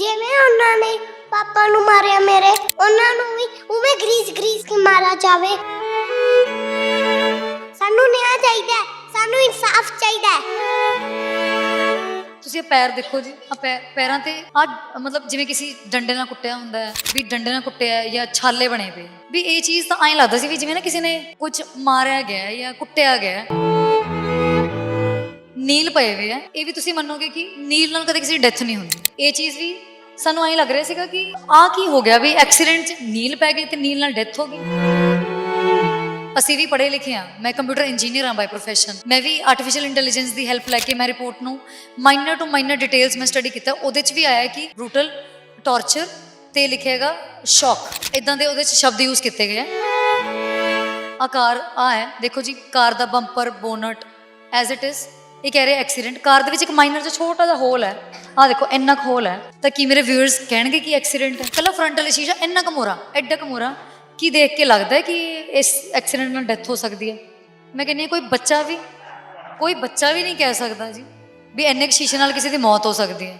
ਜਿਵੇਂ ਉਹਨਾਂ ਨੇ ਪਾਪਾ ਨੂੰ ਮਾਰਿਆ ਮੇਰੇ ਉਹਨਾਂ ਨੂੰ ਵੀ ਉਵੇਂ ਗਰੀਸ ਗਰੀਸ ਕੇ ਮਾਰਾ ਜਾਵੇ। ਸਾਨੂੰ ਨਿਆਂ ਚਾਹੀਦਾ ਹੈ, ਸਾਨੂੰ ਇਨਸਾਫ ਚਾਹੀਦਾ ਹੈ। ਤੁਸੀਂ ਇਹ ਪੈਰ ਦੇਖੋ ਜੀ ਆ ਪੈਰਾਂ ਤੇ ਆ ਮਤਲਬ ਜਿਵੇਂ ਕਿਸੇ ਡੰਡੇ ਨਾਲ ਕੁੱਟਿਆ ਹੁੰਦਾ ਹੈ ਵੀ ਡੰਡੇ ਨਾਲ ਕੁੱਟਿਆ ਹੈ ਜਾਂ ਛਾਲੇ ਬਣੇ ਪਏ ਵੀ ਇਹ ਚੀਜ਼ ਤਾਂ ਐਂ ਲੱਗਦਾ ਸੀ ਵੀ ਜਿਵੇਂ ਨਾ ਕਿਸੇ ਨੇ ਕੁਝ ਮਾਰਿਆ ਗਿਆ ਹੈ ਜਾਂ ਕੁੱਟਿਆ ਗਿਆ ਹੈ। ਨੀਲ ਪਏ ਹੋਏ ਆ ਇਹ ਵੀ ਤੁਸੀਂ ਮੰਨੋਗੇ ਕਿ ਨੀਲ ਨਾਲ ਕਦੇ ਕਿਸੇ ਦੀ ਡੈਥ ਨਹੀਂ ਹੁੰਦੀ। ਇਹ ਚੀਜ਼ ਵੀ ਸਾਨੂੰ ਐਂ ਲੱਗ ਰਿਹਾ ਸੀਗਾ ਕਿ ਆ ਕੀ ਹੋ ਗਿਆ ਵੀ ਐਕਸੀਡੈਂਟ 'ਚ ਨੀਲ ਪੈ ਗਏ ਤੇ ਨੀਲ ਨਾਲ ਡੈਥ ਹੋ ਗਈ। ਅਸੀਂ ਵੀ ਪੜ੍ਹੇ ਲਿਖੇ ਹਾਂ। ਮੈਂ ਕੰਪਿਊਟਰ ਇੰਜੀਨੀਅਰ ਹਾਂ ਬਾਈ ਪ੍ਰੋਫੈਸ਼ਨ ਮੈਂ ਵੀ ਆਰਟੀਫੀਸ਼ੀਅਲ ਇੰਟੈਲੀਜੈਂਸ ਦੀ ਹੈਲਪ ਲੈ ਕੇ ਮੈਂ ਰਿਪੋਰਟ ਨੂੰ ਮਾਈਨਰ ਟੂ ਮਾਈਨਰ ਡਿਟੇਲਸ ਮੈਂ ਸਟੱਡੀ ਕੀਤਾ। ਉਹਦੇ 'ਚ ਵੀ ਆਇਆ ਕਿ ਬਰੂਟਲ ਟਾਰਚਰ ਤੇ ਲਿਖਿਆਗਾ ਸ਼ੌਕ ਇਦਾਂ ਦੇ ਉਹਦੇ 'ਚ ਸ਼ਬਦ ਯੂਜ਼ ਕੀਤੇ ਗਏ ਆ। ਆਕਾਰ ਆ ਹੈ। ਦੇਖੋ ਜੀ, car the bumper bonnet as it is ਇਹ ਕਹਿ ਰਹੇ ਐਕਸੀਡੈਂਟ ਕਾਰ ਦੇ ਵਿੱਚ ਇੱਕ ਮਾਈਨਰ ਜਿਹਾ ਛੋਟਾ ਜਿਹਾ ਹੋਲ ਹੈ। ਆ ਦੇਖੋ, ਇੰਨਾ ਕੁ ਹੋਲ ਹੈ। ਤਾਂ ਕੀ ਮੇਰੇ ਵਿਊਅਰਸ ਕਹਿਣਗੇ ਕਿ ਐਕਸੀਡੈਂਟ ਹੈ? ਕੱਲਾ ਫਰੰਟ ਵਾਲੀ ਸ਼ੀਸ਼ਾ, ਇੰਨਾ ਕੁ ਮੋਰਾ ਐਡਾ ਕੁ ਮੋਰਾ ਕੀ ਦੇਖ ਕੇ ਲੱਗਦਾ ਹੈ ਕਿ ਇਸ ਐਕਸੀਡੈਂਟ ਨਾਲ ਡੈਥ ਹੋ ਸਕਦੀ ਹੈ? ਮੈਂ ਕਹਿੰਦੀ ਹਾਂ, ਕੋਈ ਬੱਚਾ ਵੀ, ਕੋਈ ਬੱਚਾ ਵੀ ਨਹੀਂ ਕਹਿ ਸਕਦਾ ਜੀ, ਵੀ ਇੰਨੇ ਕੁ ਸ਼ੀਸ਼ੇ ਨਾਲ ਕਿਸੇ ਦੀ ਮੌਤ ਹੋ ਸਕਦੀ ਹੈ।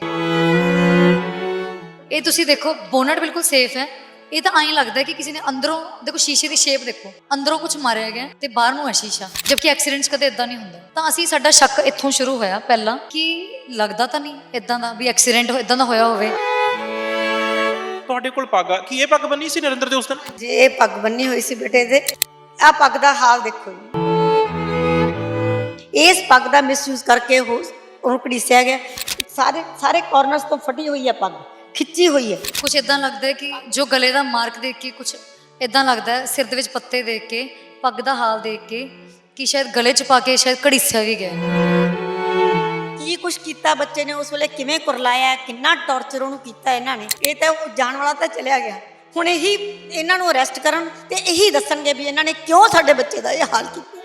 ਇਹ ਤੁਸੀਂ ਦੇਖੋ, ਬੋਨਟ ਬਿਲਕੁਲ ਸੇਫ ਹੈ। ਇਹ ਤਾਂ ਐਂ ਲੱਗਦਾ ਕਿ ਕਿਸੇ ਨੇ ਅੰਦਰੋਂ ਦੇਖੋ ਸ਼ੀਸ਼ੇ ਦੀ ਸ਼ੇਪ ਦੇਖੋ ਅੰਦਰੋਂ ਕੁਝ ਮਾਰਿਆ ਗਿਆ ਤੇ ਬਾਹਰ ਨੂੰ ਹੈ ਸ਼ੀਸ਼ਾ। ਜਦਕਿ ਐਕਸੀਡੈਂਟਸ ਕਦੇ ਇਦਾਂ ਨਹੀਂ ਹੁੰਦਾ। ਤਾਂ ਅਸੀਂ ਸਾਡਾ ਸ਼ੱਕ ਇੱਥੋਂ ਸ਼ੁਰੂ ਹੋਇਆ ਪਹਿਲਾਂ ਕਿ ਲੱਗਦਾ ਤਾਂ ਨਹੀਂ ਇਦਾਂ ਦਾ ਵੀ ਐਕਸੀਡੈਂਟ ਇਦਾਂ ਦਾ ਹੋਇਆ ਹੋਵੇ। ਤੁਹਾਡੇ ਕੋਲ ਪੱਗ ਆ ਕੀ ਇਹ ਪੱਗ ਬੰਨੀ ਸੀ ਨਰਿੰਦਰ ਦੇ ਉਸ ਦਿਨ? ਜੇ ਇਹ ਪੱਗ ਬੰਨੀ ਹੋਈ ਸੀ ਬੇਟੇ ਦੇ। ਆ ਪੱਗ ਦਾ ਹਾਲ ਦੇਖੋ ਜੀ। ਇਸ ਪੱਗ ਦਾ ਮਿਸਯੂਜ਼ ਕਰਕੇ ਉਹ ਉਹਨੂੰ ਘੜੀਸਿਆ ਗਿਆ। ਸਾਰੇ ਸਾਰੇ ਕਾਰਨਰਸ ਤੋਂ ਫਟੀ ਹੋਈ ਹੈ ਪੱਗ। ਖਿੱਚੀ ਹੋਈ ਹੈ। ਕੁਝ ਇਦਾਂ ਲੱਗਦਾ ਹੈ ਕਿ ਜੋ ਗਲੇ ਦਾ ਮਾਰਕ ਦੇਖ ਕੇ ਕੁਝ ਇਦਾਂ ਲੱਗਦਾ ਹੈ ਸਿਰ ਦੇ ਵਿੱਚ ਪੱਤੇ ਦੇਖ ਕੇ ਪੱਗ ਦਾ ਹਾਲ ਦੇਖ ਕੇ ਕਿ ਸ਼ਾਇਦ ਗਲੇ 'ਚ ਪਾ ਕੇ ਸ਼ਾਇਦ ਘੜੀਸਿਆ ਵੀ ਗਿਆ। ਕੀ ਕੁਛ ਕੀਤਾ ਬੱਚੇ ਨੇ? ਉਸ ਵੇਲੇ ਕਿਵੇਂ ਕੁਰਲਾਇਆ? ਕਿੰਨਾ ਟੌਰਚਰ ਉਹਨੂੰ ਕੀਤਾ ਇਹਨਾਂ ਨੇ? ਇਹ ਤਾਂ ਉਹ ਜਾਣ ਵਾਲਾ ਤਾਂ ਚਲਿਆ ਗਿਆ। ਹੁਣ ਇਹੀ ਇਹਨਾਂ ਨੂੰ ਅਰੈਸਟ ਕਰਨ ਤੇ ਇਹੀ ਦੱਸਣਗੇ ਵੀ ਇਹਨਾਂ ਨੇ ਕਿਉਂ ਸਾਡੇ ਬੱਚੇ ਦਾ ਇਹ ਹਾਲ ਕੀਤਾ।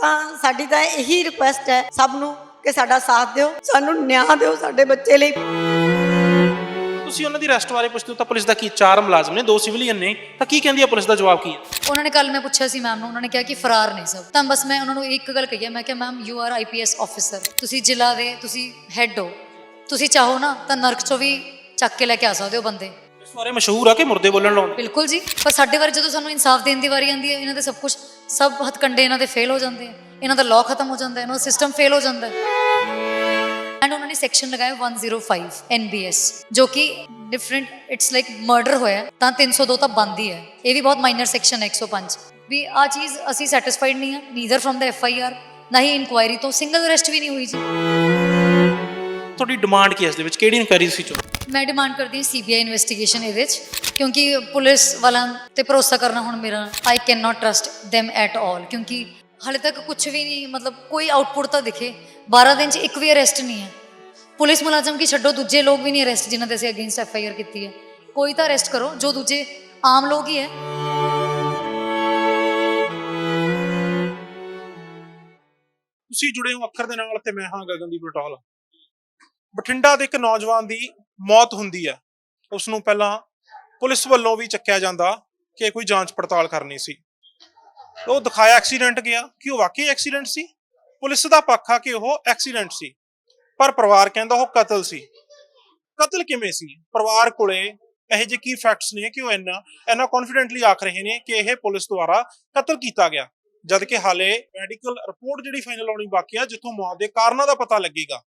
ਤਾਂ ਸਾਡੀ ਤਾਂ ਇਹੀ ਰਿਕੁਐਸਟ ਹੈ ਸਭ ਨੂੰ ਕਿ ਸਾਡਾ ਸਾਥ ਦਿਓ ਸਾਨੂੰ ਨਿਆਂ ਦਿਓ ਸਾਡੇ ਬੱਚੇ ਲਈ। ਤੁਸੀਂ ਉਹਨਾਂ ਦੀ ਅਰੈਸਟ ਬਾਰੇ ਪੁੱਛਦੇ ਹੋ ਤਾਂ ਪੁਲਿਸ ਦਾ ਕੀ ਚਾਰ ਮੁਲਾਜ਼ਮ ਨੇ ਦੋ ਸਿਵਲੀਅਨ ਨੇ ਤਾਂ ਕੀ ਕਹਿੰਦੀ ਹੈ ਪੁਲਿਸ ਦਾ ਜਵਾਬ ਕੀ ਹੈ? ਉਹਨਾਂ ਨੇ ਕੱਲ ਮੈਂ ਪੁੱਛਿਆ ਸੀ ਮੈਮ ਨੂੰ ਉਹਨਾਂ ਨੇ ਕਿਹਾ ਕਿ ਫਰਾਰ ਨੇ ਸਭ। ਤਾਂ ਬਸ ਮੈਂ ਉਹਨਾਂ ਨੂੰ ਇੱਕ ਗੱਲ ਕਹੀ ਹੈ ਮੈਂ ਕਿਹਾ ma'am you are IPS officer ਤੁਸੀਂ ਜ਼ਿਲ੍ਹਾ ਦੇ ਤੁਸੀਂ ਹੈੱਡ ਹੋ। ਤੁਸੀਂ ਚਾਹੋ ਨਾ ਤਾਂ ਨਰਕ ਚੋਂ ਵੀ ਚੱਕ ਕੇ ਲੈ ਕੇ ਆ ਸਕਦੇ ਹੋ ਬੰਦੇ। ਇਸ ਬਾਰੇ ਮਸ਼ਹੂਰ ਆ ਕਿ ਮੁਰਦੇ ਬੋਲਣ ਲਾਉਂਦੇ ਬਿਲਕੁਲ ਜੀ। ਪਰ ਸਾਡੇ ਵਾਰ ਜਦੋਂ ਸਾਨੂੰ ਇਨਸਾਫ ਦੇਣ ਦੀ ਵਾਰੀ ਆਉਂਦੀ ਹੈ ਇਹਨਾਂ ਦੇ ਸਭ ਕੁਝ ਸਭ ਹੱਥਕੰਡੇ ਇਹਨਾਂ ਦੇ ਫੇਲ ਹੋ ਜਾਂਦੇ ਆ। ਇਹਨਾਂ ਦਾ ਲਾਅ ਖਤਮ ਹੋ ਜਾਂਦਾ ਹੈ ਇਹਨਾਂ ਦਾ ਸਿਸਟਮ ਫੇਲ ਹੋ ਜਾਂਦਾ ਹੈ। ਐਂਡ ਉਹਨਾਂ ਨੇ ਸੈਕਸ਼ਨ ਲਗਾਇਆ 105 ਐਨਬੀਐਸ ਜੋ ਕਿ ਡਿਫਰੈਂਟ ਇਟਸ ਲਾਈਕ ਮਰਡਰ ਹੋਇਆ ਤਾਂ 302 ਤਾਂ ਬੰਦ ਹੀ ਹੈ ਇਹ ਵੀ ਬਹੁਤ ਮਾਈਨਰ ਸੈਕਸ਼ਨ ਹੈ 105 ਵੀ ਆ ਚੀਜ਼ ਅਸੀਂ ਸੈਟੀਸਫਾਈਡ ਨਹੀਂ ਹਾਂ ਨੀਦਰ ਫਰਮ ਦਾ ਐਫਆਈਆਰ ਨਾ ਹੀ ਇਨਕੁਆਇਰੀ ਤੋਂ ਸਿੰਗਲ ਅਰੈਸਟ ਵੀ ਨਹੀਂ ਹੋਈ ਜੀ ਤੁਹਾਡੀ ਡਿਮਾਂਡ ਕੀ ਹੈ ਇਸ ਦੇ ਵਿੱਚ ਕਿਹੜੀ ਇਨਕੁਆਇਰੀ ਤੁਸੀਂ ਚਾਹੁੰਦੇ ਮੈਂ ਡਿਮਾਂਡ ਕਰਦੀ ਹਾਂ ਸੀਬੀਆਈ ਇਨਵੈਸਟੀਗੇਸ਼ਨ ਇਹਦੇ ਵਿੱਚ ਕਿਉਂਕਿ ਪੁਲਿਸ ਵਾਲਾਂ ਤੇ ਭਰੋਸਾ ਕਰਨਾ ਹੁਣ ਮੇਰਾ I can not trust them at all ਕਿਉਂਕਿ ਹਾਲੇ ਤੱਕ ਕੁਝ ਵੀ ਨਹੀਂ, ਮਤਲਬ ਕੋਈ ਆਊਟਪੁੱਟ ਤਾਂ ਦਿਖੇ। 12 ਦਿਨ 'ਚ ਇੱਕ ਵੀ ਅਰੈਸਟ ਨਹੀਂ ਹੈ। ਪੁਲਿਸ ਮੁਲਾਜ਼ਮ ਕੀ ਛੱਡੋ, ਦੂਜੇ ਲੋਕ ਵੀ ਨਹੀਂ ਅਰੈਸਟ ਜਿਨ੍ਹਾਂ ਦੇ ਅਸੀਂ ਅਗੇਂਸਟ ਐਫ ਆਈ ਆਰ ਕੀਤੀ ਹੈ। ਕੋਈ ਤਾਂ ਅਰੈਸਟ ਕਰੋ, ਜੋ ਦੂਜੇ ਆਮ ਲੋਕ ਹੀ ਹੈ। ਤੁਸੀਂ ਜੁੜੇ ਹੋ ਅੱਖਰ ਦੇ ਨਾਲ ਤੇ ਮੈਂ ਹਾਂ ਗਗਨਦੀਪ ਬਟਾਲ ਬਠਿੰਡਾ ਦੇ ਇੱਕ ਨੌਜਵਾਨ ਦੀ ਮੌਤ ਹੁੰਦੀ ਹੈ। ਉਸ ਨੂੰ ਪਹਿਲਾਂ ਪੁਲਿਸ ਵੱਲੋਂ ਵੀ ਚੱਕਿਆ ਜਾਂਦਾ ਕਿ ਕੋਈ ਜਾਂਚ ਪੜਤਾਲ ਕਰਨੀ ਸੀ। ਉਹ ਦਿਖਾਇਆ ਐਕਸੀਡੈਂਟ ਗਿਆ। ਕਿ ਉਹ ਵਾਕਈ ਐਕਸੀਡੈਂਟ ਸੀ? ਪੁਲਿਸ ਦਾ ਪੱਖ ਆ ਕਿ ਉਹ ਐਕਸੀਡੈਂਟ ਸੀ। ਪਰ ਪਰਿਵਾਰ ਕਹਿੰਦਾ ਉਹ ਕਤਲ ਸੀ। ਕਤਲ ਕਿਵੇਂ ਸੀ? ਪਰਿਵਾਰ ਕੋਲੇ ਇਹੋ ਜਿਹੇ ਕੀ ਫੈਕਟਸ ਨੇ ਕਿ ਉਹ ਇੰਨਾ ਇੰਨਾ ਕੌਨਫੀਡੈਂਟਲੀ ਆਖ ਰਹੇ ਨੇ ਕਿ ਇਹ ਪੁਲਿਸ ਦੁਆਰਾ ਕਤਲ ਕੀਤਾ ਗਿਆ। ਜਦ ਕਿ ਹਾਲੇ ਮੈਡੀਕਲ ਰਿਪੋਰਟ ਜਿਹੜੀ ਫਾਈਨਲ ਆਉਣੀ ਬਾਕੀ ਆ, ਜਿੱਥੋਂ ਮੌਤ ਦੇ ਕਾਰਨਾਂ ਦਾ ਪਤਾ ਲੱਗੇਗਾ।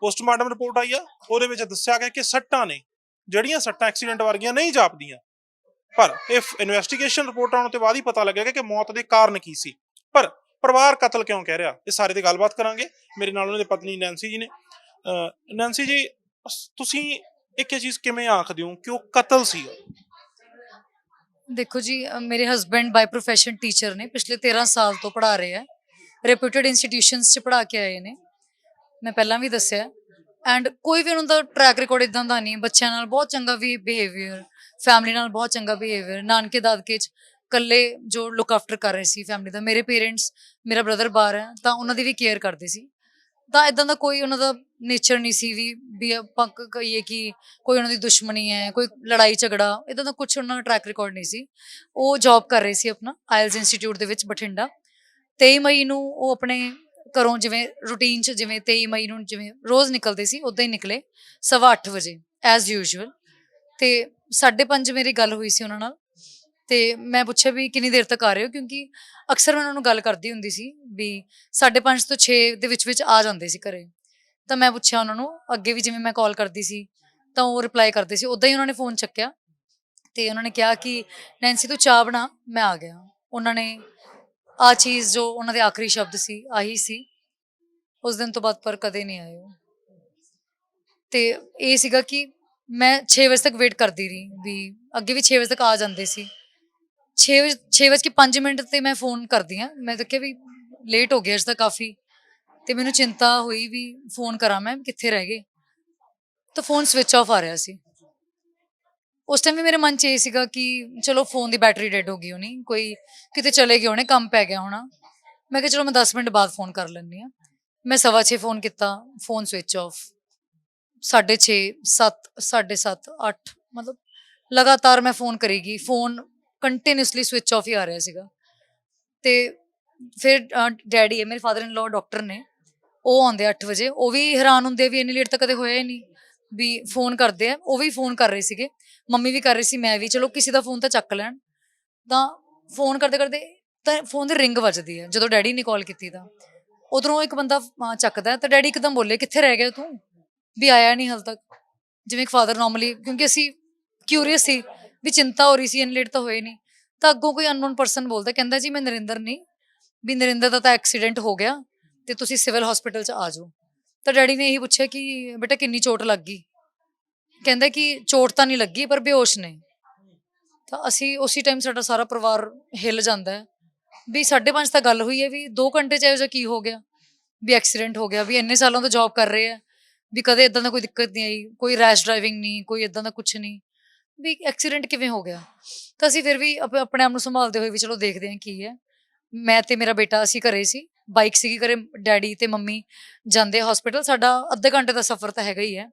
ਪੋਸਟਮਾਰਟਮ ਰਿਪੋਰਟ ਆਈ ਆ, ਉਹਦੇ ਵਿੱਚ ਦੱਸਿਆ ਗਿਆ ਕਿ ਸੱਟਾਂ ਨੇ, ਜਿਹੜੀਆਂ ਸੱਟਾਂ ਐਕਸੀਡੈਂਟ ਵਰਗੀਆਂ ਨਹੀਂ ਜਾਪਦੀਆਂ। ਪਰ ਇਹ ਇਨਵੈਸਟੀਗੇਸ਼ਨ ਰਿਪੋਰਟ ਆਉਣ ਤੋਂ ਬਾਅਦ ਹੀ ਪਤਾ ਲੱਗੇਗਾ ਕਿ ਮੌਤ ਦੇ ਕਾਰਨ ਕੀ ਸੀ। ਪਰ ਪਰਿਵਾਰ ਕਤਲ ਕਿਉਂ ਕਹਿ ਰਿਹਾ? ਇਹ ਸਾਰੇ ਤੇ ਗੱਲਬਾਤ ਕਰਾਂਗੇ। ਮੇਰੇ ਨਾਲ ਉਹਨਾਂ ਦੀ ਪਤਨੀ ਨੈਂਸੀ ਜੀ ਨੇ। ਨੈਂਸੀ ਜੀ ਤੁਸੀਂ ਇੱਕ ਇਹ ਚੀਜ਼ ਕਿਵੇਂ ਆਖਦੇ ਹੋ? ਕਿ ਉਹ ਕਤਲ ਸੀ ਦੇਖੋ ਜੀ ਮੇਰੇ ਹਸਬੰਡ ਬਾਈ ਪ੍ਰੋਫੈਸ਼ਨ ਟੀਚਰ ਨੇ ਪਿਛਲੇ 13 ਸਾਲ ਤੋਂ ਪੜ੍ਹਾ ਰਹੇ ਆ ਰੈਪਿਊਟਡ ਇੰਸਟੀਟਿਊਸ਼ਨਸ 'ਚ ਪੜ੍ਹਾ ਕੇ ਆਏ ਨੇ। ਮੈਂ ਪਹਿਲਾਂ ਵੀ ਦੱਸਿਆ। ਐਂਡ ਕੋਈ ਵੀ ਉਹਨਾਂ ਦਾ ਟਰੈਕ ਰਿਕਾਰਡ ਇਦਾਂ ਦਾ ਨਹੀਂ ਬੱਚਿਆਂ ਨਾਲ ਬਹੁਤ ਚੰਗਾ ਵੀ ਬਿਹੇਵੀਅਰ ਫੈਮਿਲੀ ਨਾਲ ਬਹੁਤ ਚੰਗਾ ਬਿਹੇਵੀਅਰ ਨਾਨਕੇ ਦਾਦਕੇ 'ਚ ਕੱਲੇ ਜੋ ਲੁੱਕ ਆਫਟਰ ਕਰ ਰਹੇ ਸੀ ਫੈਮਿਲੀ ਦਾ, ਮੇਰੇ ਪੇਰੈਂਟਸ ਮੇਰਾ ਬ੍ਰਦਰ ਬਾਹਰ ਹੈ, ਤਾਂ ਉਹਨਾਂ ਦੀ ਵੀ ਕੇਅਰ ਕਰਦੇ ਸੀ। ਤਾਂ ਇਦਾਂ ਦਾ ਕੋਈ ਉਹਨਾਂ ਦਾ ਨੇਚਰ ਨਹੀਂ ਸੀ ਵੀ ਵੀ ਆਪਾਂ ਕਹੀਏ ਕਿ ਕੋਈ ਉਹਨਾਂ ਦੀ ਦੁਸ਼ਮਣੀ ਹੈ, ਕੋਈ ਲੜਾਈ ਝਗੜਾ ਇਦਾਂ ਦਾ ਕੁਝ ਉਹਨਾਂ ਦਾ ਟਰੈਕ ਰਿਕਾਰਡ ਨਹੀਂ ਸੀ। ਉਹ ਜੌਬ ਕਰ ਰਹੇ ਸੀ ਆਪਣਾ ਆਇਲਸ ਇੰਸਟੀਚਿਊਟ ਦੇ ਵਿੱਚ ਬਠਿੰਡਾ। 23 ਮਈ ਨੂੰ ਉਹ ਆਪਣੇ ਘਰੋਂ ਜਿਵੇਂ ਰੂਟੀਨ ਚ ਜਿਵੇਂ 23 ਮਈ ਨੂੰ ਜਿਵੇਂ ਰੋਜ਼ ਨਿਕਲਦੇ ਸੀ ਉਦਾਂ ਹੀ ਨਿਕਲੇ ਸਵਾ ਅੱਠ ਵਜੇ ਐਜ਼ ਯੂਜੂਅਲ ਤੇ 5:30 ਮੇਰੀ ਗੱਲ ਹੋਈ ਸੀ ਉਹਨਾਂ ਨਾਲ ਤੇ ਮੈਂ ਪੁੱਛਿਆ ਵੀ ਕਿੰਨੀ ਦੇਰ ਤੱਕ ਆ ਰਹੇ ਹੋ? ਕਿਉਂਕਿ ਅਕਸਰ ਮੈਂ ਉਹਨਾਂ ਨੂੰ ਗੱਲ ਕਰਦੀ ਹੁੰਦੀ ਸੀ ਵੀ 5:30 ਤੋਂ 6 ਦੇ ਵਿੱਚ ਵਿੱਚ ਆ ਜਾਂਦੇ ਸੀ ਘਰੇ। ਤਾਂ ਮੈਂ ਪੁੱਛਿਆ ਉਹਨਾਂ ਨੂੰ, ਅੱਗੇ ਵੀ ਜਿਵੇਂ ਮੈਂ ਕਾਲ ਕਰਦੀ ਸੀ, ਤਾਂ ਉਹ ਰਿਪਲਾਈ ਕਰਦੇ ਸੀ। ਉਦਾਂ ਹੀ ਉਹਨਾਂ ਨੇ ਫੋਨ ਚੱਕਿਆ ਤੇ ਉਹਨਾਂ ਨੇ ਕਿਹਾ ਕਿ ਨੈਂਸੀ ਤੂੰ ਚਾਹ ਬਣਾ, ਮੈਂ ਆ ਗਿਆ। ਉਹਨਾਂ ਨੇ ਆ ਚੀਜ਼ ਜੋ ਉਹਨਾਂ ਦੇ ਆਖਰੀ ਸ਼ਬਦ ਸੀ, ਆਹੀ ਸੀ। ਉਸ ਦਿਨ ਤੋਂ ਬਾਅਦ ਪਰ ਕਦੇ ਨਹੀਂ ਆਏ ਤੇ ਇਹ ਸੀਗਾ ਕਿ ਮੈਂ 6 ਵਜੇ ਤੱਕ ਵੇਟ ਕਰਦੀ ਰਹੀ ਵੀ ਅੱਗੇ ਵੀ 6 ਵਜੇ ਤੱਕ ਆ ਜਾਂਦੇ ਸੀ। 6 ਵਜੇ 6 ਵਜੇ ਕੇ 5 ਮਿੰਟ ਤੇ ਮੈਂ ਫੋਨ ਕਰਦੀ ਆ ਮੈਂ ਦੇਖਿਆ ਵੀ ਲੇਟ ਹੋ ਗਿਆ ਅੱਜ ਤਾਂ ਕਾਫੀ ਤੇ ਮੈਨੂੰ ਚਿੰਤਾ ਹੋਈ ਵੀ ਫੋਨ ਕਰਾਂ ਮੈਂ, ਕਿੱਥੇ ਰਹਿ ਗਏ। ਤਾਂ ਫੋਨ ਸਵਿਚ ਆਫ ਆ ਰਿਹਾ ਸੀ। ਉਸ ਟਾਈਮ ਵੀ ਮੇਰੇ ਮਨ 'ਚ ਇਹ ਸੀਗਾ ਕਿ ਚਲੋ ਫੋਨ ਦੀ ਬੈਟਰੀ ਡੈਡ ਹੋ ਗਈ ਹੋਣੀ, ਕੋਈ ਕਿਤੇ ਚਲੇ ਗਏ ਹੋਣੇ, ਕੰਮ ਪੈ ਗਿਆ ਹੋਣਾ। ਮੈਂ ਕਿਹਾ ਚਲੋ ਮੈਂ 10 ਮਿੰਟ ਬਾਅਦ ਫੋਨ ਕਰ ਲੈਂਦੀ ਆ ਮੈਂ ਸਵਾ ਛੇ ਫੋਨ ਕੀਤਾ ਫੋਨ ਸਵਿਚ ਆਫ 6:30 7 7:30 8 ਮਤਲਬ ਲਗਾਤਾਰ ਮੈਂ ਫੋਨ ਕਰੇਗੀ। ਫੋਨ ਕੰਟੀਨਿਊਸਲੀ ਸਵਿਚ ਆਫ ਹੀ ਆ ਰਿਹਾ ਸੀਗਾ। ਤੇ ਫਿਰ ਡੈਡੀ ਹੈ, ਮੇਰੇ ਫਾਦਰ ਇਨ ਲਾ ਡਾਕਟਰ ਨੇ, ਉਹ ਆਉਂਦੇ 8 ਵਜੇ। ਉਹ ਵੀ ਹੈਰਾਨ ਹੁੰਦੇ ਵੀ ਇੰਨੀ ਲੇਟ ਤਾਂ ਕਦੇ ਹੋਇਆ ਹੀ ਨਹੀਂ ਵੀ ਫੋਨ ਕਰਦੇ ਆ। ਉਹ ਵੀ ਫੋਨ ਕਰ ਰਹੇ ਸੀਗੇ। ਮੰਮੀ ਵੀ ਕਰ ਰਹੀ ਸੀ, ਮੈਂ ਵੀ। ਚਲੋ, ਕਿਸੇ ਦਾ ਫੋਨ ਤਾਂ ਚੱਕ ਲੈਣ। ਤਾਂ ਫੋਨ ਕਰਦੇ ਕਰਦੇ ਤਾਂ ਫੋਨ ਦੀ ਰਿੰਗ ਵੱਜਦੀ ਹੈ ਜਦੋਂ ਡੈਡੀ ਨੇ ਕਾਲ ਕੀਤੀ ਤਾਂ। ਉਧਰੋਂ ਇੱਕ ਬੰਦਾ ਚੱਕਦਾ ਤਾਂ ਡੈਡੀ ਇੱਕਦਮ ਬੋਲੇ, ਕਿੱਥੇ ਰਹਿ ਗਿਆ ਤੂੰ? ਵੀ ਆਇਆ ਨਹੀਂ ਹਾਲ ਤੱਕ। ਜਿਵੇਂ ਫਾਦਰ ਨਾਰਮਲੀ ਕਿਉਂਕਿ ਅਸੀਂ ਕਿਊਰੀਅਸ ਸੀ ਵੀ ਚਿੰਤਾ ਹੋ ਰਹੀ ਸੀ, ਇਨ ਤਾਂ ਹੋਏ ਨਹੀਂ। ਤਾਂ ਅੱਗੋਂ ਕੋਈ ਅਨਨੋਨ ਪਰਸਨ ਬੋਲਦਾ, ਕਹਿੰਦਾ, ਜੀ, ਮੈਂ ਨਰਿੰਦਰ ਨਹੀਂ। ਵੀ ਨਰਿੰਦਰ ਦਾ ਤਾਂ ਐਕਸੀਡੈਂਟ ਹੋ ਗਿਆ ਤੇ ਤੁਸੀਂ ਸਿਵਲ ਹਸਪੀਟਲ 'ਚ ਆ ਜਾਓ। ਤਾਂ ਡੈਡੀ ਨੇ ਇਹੀ ਪੁੱਛਿਆ ਕਿ, ਬੇਟਾ, ਕਿੰਨੀ ਚੋਟ ਲੱਗ ਗਈ? ਕਹਿੰਦਾ ਕਿ ਚੋਟ ਤਾਂ ਨਹੀਂ ਲੱਗੀ, ਪਰ ਬੇਹੋਸ਼ ਨੇ। ਤਾਂ ਅਸੀਂ ਉਸੇ ਟਾਈਮ ਸਾਡਾ ਸਾਰਾ ਪਰਿਵਾਰ ਹਿੱਲ ਜਾਂਦਾ ਹੈ। ਵੀ 5:30 ਤਾਂ ਗੱਲ ਹੋਈ ਹੈ ਵੀ 2 ਘੰਟੇ ਚ ਇਹੋ ਜਿਹਾ ਕੀ ਹੋ ਗਿਆ? ਵੀ ਐਕਸੀਡੈਂਟ ਹੋ ਗਿਆ, ਵੀ ਇੰਨੇ ਸਾਲਾਂ ਤੋਂ ਜੌਬ ਕਰ ਰਹੇ ਆ ਵੀ ਕਦੇ ਇਦਾਂ ਦਾ ਕੋਈ ਦਿੱਕਤ ਨਹੀਂ ਆਈ, ਕੋਈ ਰੈਸ਼ ਡਰਾਈਵਿੰਗ ਨਹੀਂ, ਕੋਈ ਇਦਾਂ ਦਾ ਕੁਝ ਨਹੀਂ, ਵੀ ਐਕਸੀਡੈਂਟ ਕਿਵੇਂ ਹੋ ਗਿਆ? ਤਾਂ ਅਸੀਂ ਫਿਰ ਵੀ ਆਪ- ਆਪਣੇ ਆਪ ਨੂੰ ਸੰਭਾਲਦੇ ਹੋਏ ਵੀ ਚਲੋ ਦੇਖਦੇ ਹਾਂ ਕੀ ਹੈ। ਮੈਂ ਤੇ ਮੇਰਾ ਬੇਟਾ ਅਸੀਂ ਘਰੇ ਸੀ, ਬਾਈਕ ਸੀਗੀ ਘਰੇ, ਡੈਡੀ ਤੇ ਮੰਮੀ ਜਾਂਦੇ ਹਸਪੀਟਲ ਸਾਡਾ ਅੱਧੇ ਘੰਟੇ ਦਾ ਸਫ਼ਰ ਤਾਂ ਹੈਗਾ ਹੀ ਹੈ।